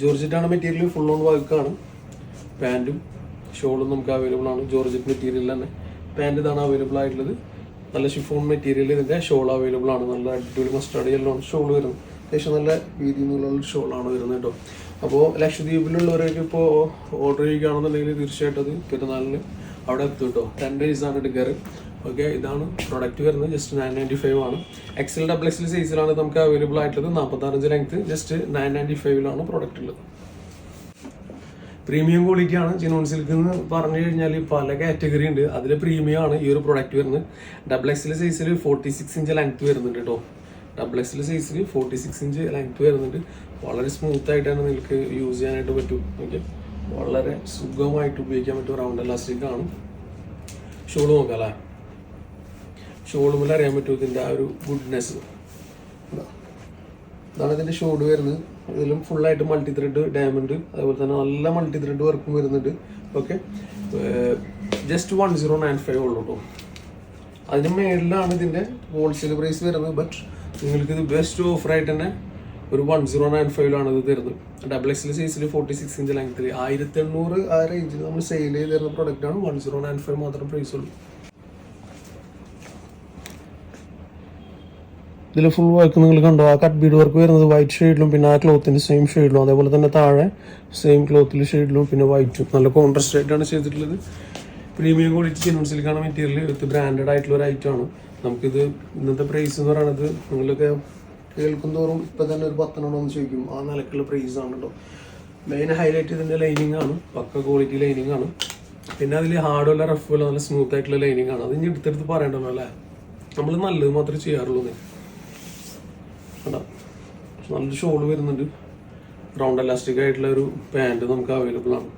ജോർജറ്റാണ് മെറ്റീരിയൽ ഫുൾ ഓൺ വർക്കാണ് പാന്റും ഷോളും നമുക്ക് അവൈലബിൾ ആണ്. ജോർജറ്റ് മെറ്റീരിയൽ തന്നെ. പാന്റ് ഇതാണ് അവൈലബിൾ ആയിട്ടുള്ളത്. നല്ല ഷിഫോൺ മെറ്റീരിയൽ ഇതിന്റെ ഷോൾ അവൈലബിൾ ആണ്. നല്ല അടിപൊളി മസ്റ്റാർഡ് യെല്ലോ ഷോൾ വരുന്നത്. അത്യാവശ്യം നല്ല രീതിയിൽ നിന്നുള്ള ഷോളാണ് വരുന്നത് കേട്ടോ. അപ്പോൾ ലക്ഷദ്വീപിലുള്ളവരൊക്കെ ഇപ്പോൾ ഓർഡർ ചെയ്യുകയാണെന്നുണ്ടെങ്കിൽ തീർച്ചയായിട്ടും അത് പെരുന്നാളിന് അവിടെ എത്തും കേട്ടോ. ടെൻ ഡേയ്സ് ആണ് എടുക്കാറ്. ഓക്കെ ഇതാണ് പ്രൊഡക്റ്റ് വരുന്നത്. ജസ്റ്റ് നയൻ നയന്റി ഫൈവ് ആണ് എക്സൽ ഡബിൾ എക്സൽ സൈസിലാണ് നമുക്ക് അവൈലബിൾ ആയിട്ടുള്ളത്. നാൽപ്പത്താറഞ്ച് ലെങ്ത് ജസ്റ്റ് നയൻ നയന്റി ഫൈവിലാണ് പ്രൊഡക്റ്റ് ഉള്ളത്. പ്രീമിയം ക്വാളിറ്റി ആണ്. ചിനോൺ സിൽക്ക് എന്ന് പറഞ്ഞു കഴിഞ്ഞാൽ പല കാറ്റഗറി ഉണ്ട്. അതിൽ പ്രീമിയം ആണ് ഈ ഒരു പ്രൊഡക്റ്റ് വരുന്നത്. ഡബിൾ എക്സൽ സൈസിൽ ഫോർട്ടി സിക്സ് ഇഞ്ച് ലെങ്ത് വരുന്നുണ്ട് കേട്ടോ ഡബിൾ എക്സൽ സൈസിൽ ഫോർട്ടി സിക്സ് ഇഞ്ച് ലെങ്ത് വരുന്നുണ്ട്. വളരെ സ്മൂത്ത് ആയിട്ടാണ് നിങ്ങൾക്ക് യൂസ് ചെയ്യാനായിട്ട് പറ്റും. ഓക്കെ വളരെ സുഖമായിട്ട് ഉപയോഗിക്കാൻ പറ്റും റൗണ്ട് എലാസ്റ്റിക് ആണ്. ഷോൾ നോക്കാം അല്ലേ? ഷോളുമിൽ അറിയാൻ പറ്റും ഇതിന്റെ ആ ഒരു ഗുഡ്നെസ് ഇതാണ് ഇതിന്റെ ഷോഡ് വരുന്നത്. ഇതിലും ഫുള്ളായിട്ട് മൾട്ടി ത്രെഡ് ഡയമണ്ട് അതുപോലെ തന്നെ നല്ല മൾട്ടി ത്രെഡ് വർക്കും വരുന്നുണ്ട്. Okay just one zero nine five ഉള്ളൂ കേട്ടോ അതിന് മേളിലാണ് ഇതിന്റെ ഹോൾസെയിൽ പ്രൈസ് വരുന്നത് ബട്ട് നിങ്ങൾക്ക് ഇത് ബെസ്റ്റ് ഓഫർ ആയിട്ട് തന്നെ ഒരു വൺ സീറോ നയൻ ഫൈവിലാണ് ഇത് തരുന്നത്. ഡബിൾ എക്സിൽ സൈസിൽ ഫോർട്ടി സിക്സ് ഇഞ്ച് ലെങ്ത്തിൽ ആയിരത്തി എണ്ണൂറ് ആ റേഞ്ചിൽ നമ്മൾ സെയിൽ ചെയ്ത് തരുന്ന പ്രൊഡക്റ്റാണ് വൺ സീറോ നയൻ ഫൈവ് മാത്രം പ്രൈസ് ഉള്ളൂ. ഇതിൽ ഫുൾ വർക്ക് നിങ്ങൾ കണ്ടോ? ആ കട്ട് ബീഡ് വർക്ക് വരുന്നത് വൈറ്റ് ഷെയ്ഡിലും പിന്നെ ആ ക്ലോത്തിന്റെ സെയിം ഷെയ്ഡിലും അതേപോലെ തന്നെ താഴെ സെയിം ക്ലോത്തിൽ ഷെയ്ഡിലും പിന്നെ വൈറ്റും നല്ല കോൺട്രസ്റ്റ് ആയിട്ടാണ് ചെയ്തിട്ടുള്ളത്. പ്രീമിയം ക്വാളിറ്റി ചിനോൺ സിൽക്കാണ് മെറ്റീരിയൽ വിത്ത് ബ്രാൻഡഡ് ആയിട്ടുള്ള ഒരു ഐറ്റമാണ് നമുക്കിത് ഇന്നത്തെ പ്രൈസ് എന്ന് പറയുന്നത് നിങ്ങളൊക്കെ തോറും ഇപ്പം തന്നെ ഒരു പത്തെണ്ണം ഒന്ന് ചോദിക്കും. ആ നിലക്കുള്ള പ്രൈസ് ആണ് കേട്ടോ മെയിൻ ഹൈലൈറ്റ് ഇതിന്റെ ലൈനിങ് ആണ്. പക്ക ക്വാളിറ്റി ലൈനിങ് ആണ്. പിന്നെ അതിൽ റഫ് വല്ല നല്ല സ്മൂത്ത് ആയിട്ടുള്ള ലൈനിങ് ആണ്. അത് ഇനി എടുത്തെടുത്ത് പറയണ്ടല്ലോ അല്ലേ? നമ്മൾ നല്ലത് മാത്രമേ ചെയ്യാറുള്ളൂ ഇത്. പക്ഷെ നല്ലൊരു ഷോൾ വരുന്നുണ്ട്. റൗണ്ട് എലാസ്റ്റിക് ആയിട്ടുള്ള ഒരു പാന്റ് നമുക്ക് അവൈലബിൾ ആണ്.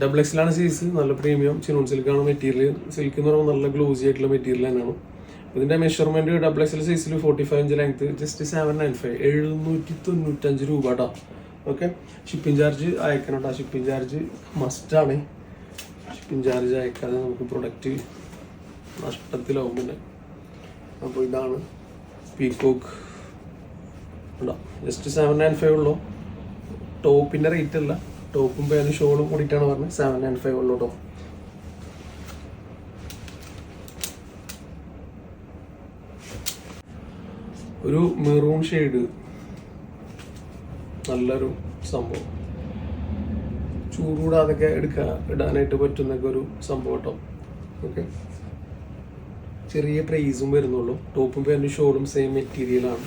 ഡബിൾ എക്സിലാണ് സൈസ് നല്ല പ്രീമിയം ചിനോൺ സിൽക്കാണ് മെറ്റീരിയൽ സിൽക്ക് എന്ന് പറയുമ്പോൾ നല്ല ഗ്ലോസി ആയിട്ടുള്ള മെറ്റീരിയൽ തന്നെയാണ്. ഇതിന്റെ മെഷർമെന്റ് ഡബിൾ എക്സൽ സൈസിൽ forty five inch length just seven nine five എഴുന്നൂറ്റി തൊണ്ണൂറ്റഞ്ച് രൂപ കേട്ടോ ഓക്കെ ഷിപ്പിംഗ് ചാർജ് അയക്കണം കേട്ടോ ഷിപ്പിംഗ് ചാർജ് മസ്റ്റാണ് ഷിപ്പിംഗ് ചാർജ് അയക്കാതെ നമുക്ക് പ്രൊഡക്റ്റ് നഷ്ടത്തിലാവും പിന്നെ. അപ്പോൾ ഇതാണ് പീക്കോക്ക് ഉണ്ടോ? ജസ്റ്റ് സെവൻ നയൻ ഫൈവ് ഉള്ളൂ. ടോപ്പിന്റെ റേറ്റ് അല്ല ടോപ്പും പേരും ഷോളും കൂടിയിട്ടാണ് പറഞ്ഞത്. സെവൻ നയൻ ഫൈവ് ഉള്ളൂ കേട്ടോ ഒരു മെറൂൺ ഷെയ്ഡ് നല്ലൊരു സംഭവം. ചൂടൂടാതൊക്കെ എടുക്കാൻ ഇടാനായിട്ട് പറ്റുന്നൊക്കെ ഒരു സംഭവം കേട്ടോ ഓക്കെ ചെറിയ പ്രൈസും വരുന്നുള്ളൂ. ടോപ്പും പേരും ഷോളും സെയിം മെറ്റീരിയലാണ്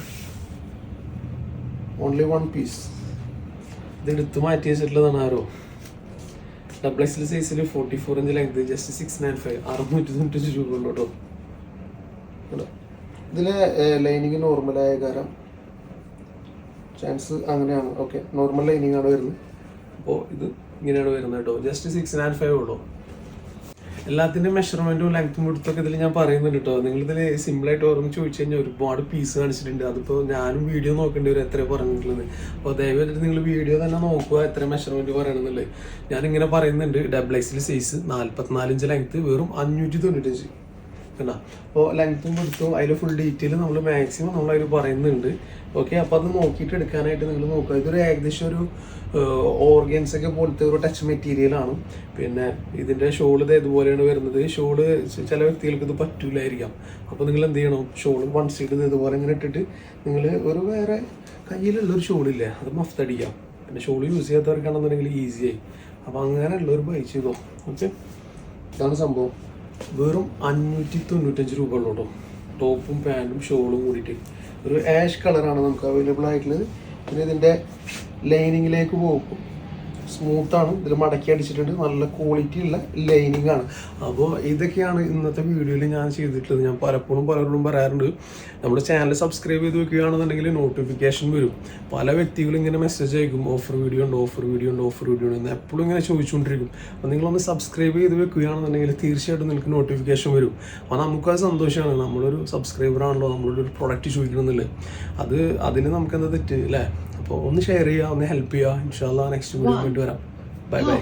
ഓൺലി വൺ പീസ് ഇത് എടുത്ത് മാറ്റി വെച്ചിട്ടുള്ളതാണ് ആരോ ഡബിൾ എക്സിൽ സൈസിൽ forty four inch length just six nine five അറുന്നൂറ്റി തൊണ്ണൂറ്റി രൂപ ഉള്ളൂ കേട്ടോ. ഇതിലെ ലൈനിങ് നോർമലായ കാരണം ചാൻസ് അങ്ങനെയാണ്. ഓക്കെ നോർമൽ ലൈനിങ് ആണ് വരുന്നത്. അപ്പോൾ ഇത് ഇങ്ങനെയാണ് വരുന്നത് കേട്ടോ. ജസ്റ്റ് സിക്സ് നയൻ ഫൈവ് ഉള്ളൂ. എല്ലാത്തിന്റെ മെഷർമെന്റും ലെങ്ത്തും വിടുത്തൊക്കെ ഇതിൽ ഞാൻ പറയുന്നുണ്ട് കേട്ടോ സിമ്പിൾ ആയിട്ട് ഒരും ചോദിച്ചു കഴിഞ്ഞാൽ ഒരുപാട് പീസ് കാണിച്ചിട്ടുണ്ട്. അതിപ്പോൾ ഞാനും വീഡിയോ നോക്കേണ്ടി വരും എത്ര പറഞ്ഞിട്ടുള്ളത്. അപ്പോൾ ദയവായിട്ട് നിങ്ങൾ വീഡിയോ തന്നെ നോക്കുക എത്ര മെഷർമെന്റ് പറയണമെന്നുള്ളത്. ഇങ്ങനെ പറയുന്നുണ്ട് ഡബിൾ എക്സിൽ സൈസ് നാൽപ്പത്തിനാലിഞ്ച് ലെങ്ത്ത് വെറും അഞ്ഞൂറ്റി തൊണ്ണൂറ്റഞ്ച്. കണ്ടാ അപ്പോൾ ലെങ്ത്തും കൊടുത്തും അതിൽ ഫുൾ ഡീറ്റെയിൽ നമ്മൾ മാക്സിമം നമ്മൾ അതിൽ പറയുന്നുണ്ട്. ഓക്കെ അപ്പോൾ അത് നോക്കിയിട്ട് എടുക്കാനായിട്ട് നിങ്ങൾ നോക്കുക. ഇതൊരു ഏകദേശം ഒരു ഓർഗൻസ് ഒക്കെ പോലത്തെ ഒരു ടച്ച് മെറ്റീരിയൽ ആണ്. പിന്നെ ഇതിന്റെ ഷോൾ ഇത് ഇതുപോലെയാണ് വരുന്നത്. ഷോൾ ചില വ്യക്തികൾക്ക് ഇത് പറ്റൂലായിരിക്കാം. അപ്പോൾ നിങ്ങൾ എന്ത് ചെയ്യണം? ഷോൾ വൺ സൈഡ് ഇത് ഇതുപോലെ ഇങ്ങനെ ഇട്ടിട്ട് നിങ്ങൾ ഒരു വേറെ കയ്യിലുള്ളൊരു ഷോളില്ലേ അത് മഫ്തടിക്കാം പിന്നെ ഷോൾ യൂസ് ചെയ്യാത്തവർക്കാണെന്നുണ്ടെങ്കിൽ ഈസിയായി അപ്പോൾ അങ്ങനെയുള്ള ഒരു ബൈ ചെയ്തോ ഓക്കെ ഇതാണ് സംഭവം. വെറും അഞ്ഞൂറ്റി തൊണ്ണൂറ്റഞ്ച് രൂപ ഉള്ളൂ കേട്ടോ ടോപ്പും പാന്റും ഷോളും കൂടിയിട്ട്. ഒരു ആഷ് കളറാണ് നമുക്ക് അവൈലബിൾ ആയിട്ടുള്ളത്. പിന്നെ ഇതിന്റെ ലൈനിങ്ങിലേക്ക് പോകും. സ്മൂത്താണ് ഇതിൽ മടക്കി അടിച്ചിട്ടുണ്ട്. നല്ല ക്വാളിറ്റി ഉള്ള ലൈനിങ് ആണ്. അപ്പോൾ ഇതൊക്കെയാണ് ഇന്നത്തെ വീഡിയോയിൽ ഞാൻ ചെയ്തിട്ടുള്ളത്. ഞാൻ പലപ്പോഴും പലരോടും പറയാറുണ്ട്. നമ്മുടെ ചാനൽ സബ്സ്ക്രൈബ് ചെയ്ത് വെക്കുകയാണെന്നുണ്ടെങ്കിൽ നോട്ടിഫിക്കേഷൻ വരും. പല വ്യക്തികളും ഇങ്ങനെ മെസ്സേജ് അയക്കും. ഓഫർ വീഡിയോ ഉണ്ട് ഓഫർ വീഡിയോ ഉണ്ട് ഓഫർ വീഡിയോ ഉണ്ട് എന്ന് എപ്പോഴും ഇങ്ങനെ ചോദിച്ചുകൊണ്ടിരിക്കും. അപ്പോൾ നിങ്ങളൊന്ന് സബ്സ്ക്രൈബ് ചെയ്ത് വെക്കുകയാണെന്നുണ്ടെങ്കിൽ തീർച്ചയായിട്ടും നിങ്ങൾക്ക് നോട്ടിഫിക്കേഷൻ വരും. അപ്പോൾ നമുക്ക് അത് സന്തോഷമാണ്. നമ്മളൊരു സബ്സ്ക്രൈബർ ആണല്ലോ. നമ്മളൊരു പ്രൊഡക്റ്റ് ചോദിക്കണമെന്നില്ലേ അത് അതിന് നമുക്ക് എന്താ തെറ്റ്? അല്ലേ? അപ്പോൾ ഒന്ന് ഷെയർ ചെയ്യുക ഒന്ന് ഹെൽപ്പ് ചെയ്യുക ഇൻഷാല്ല നെക്സ്റ്റ് വീഡിയോ കൊണ്ടുവരാം വരാം. Bye bye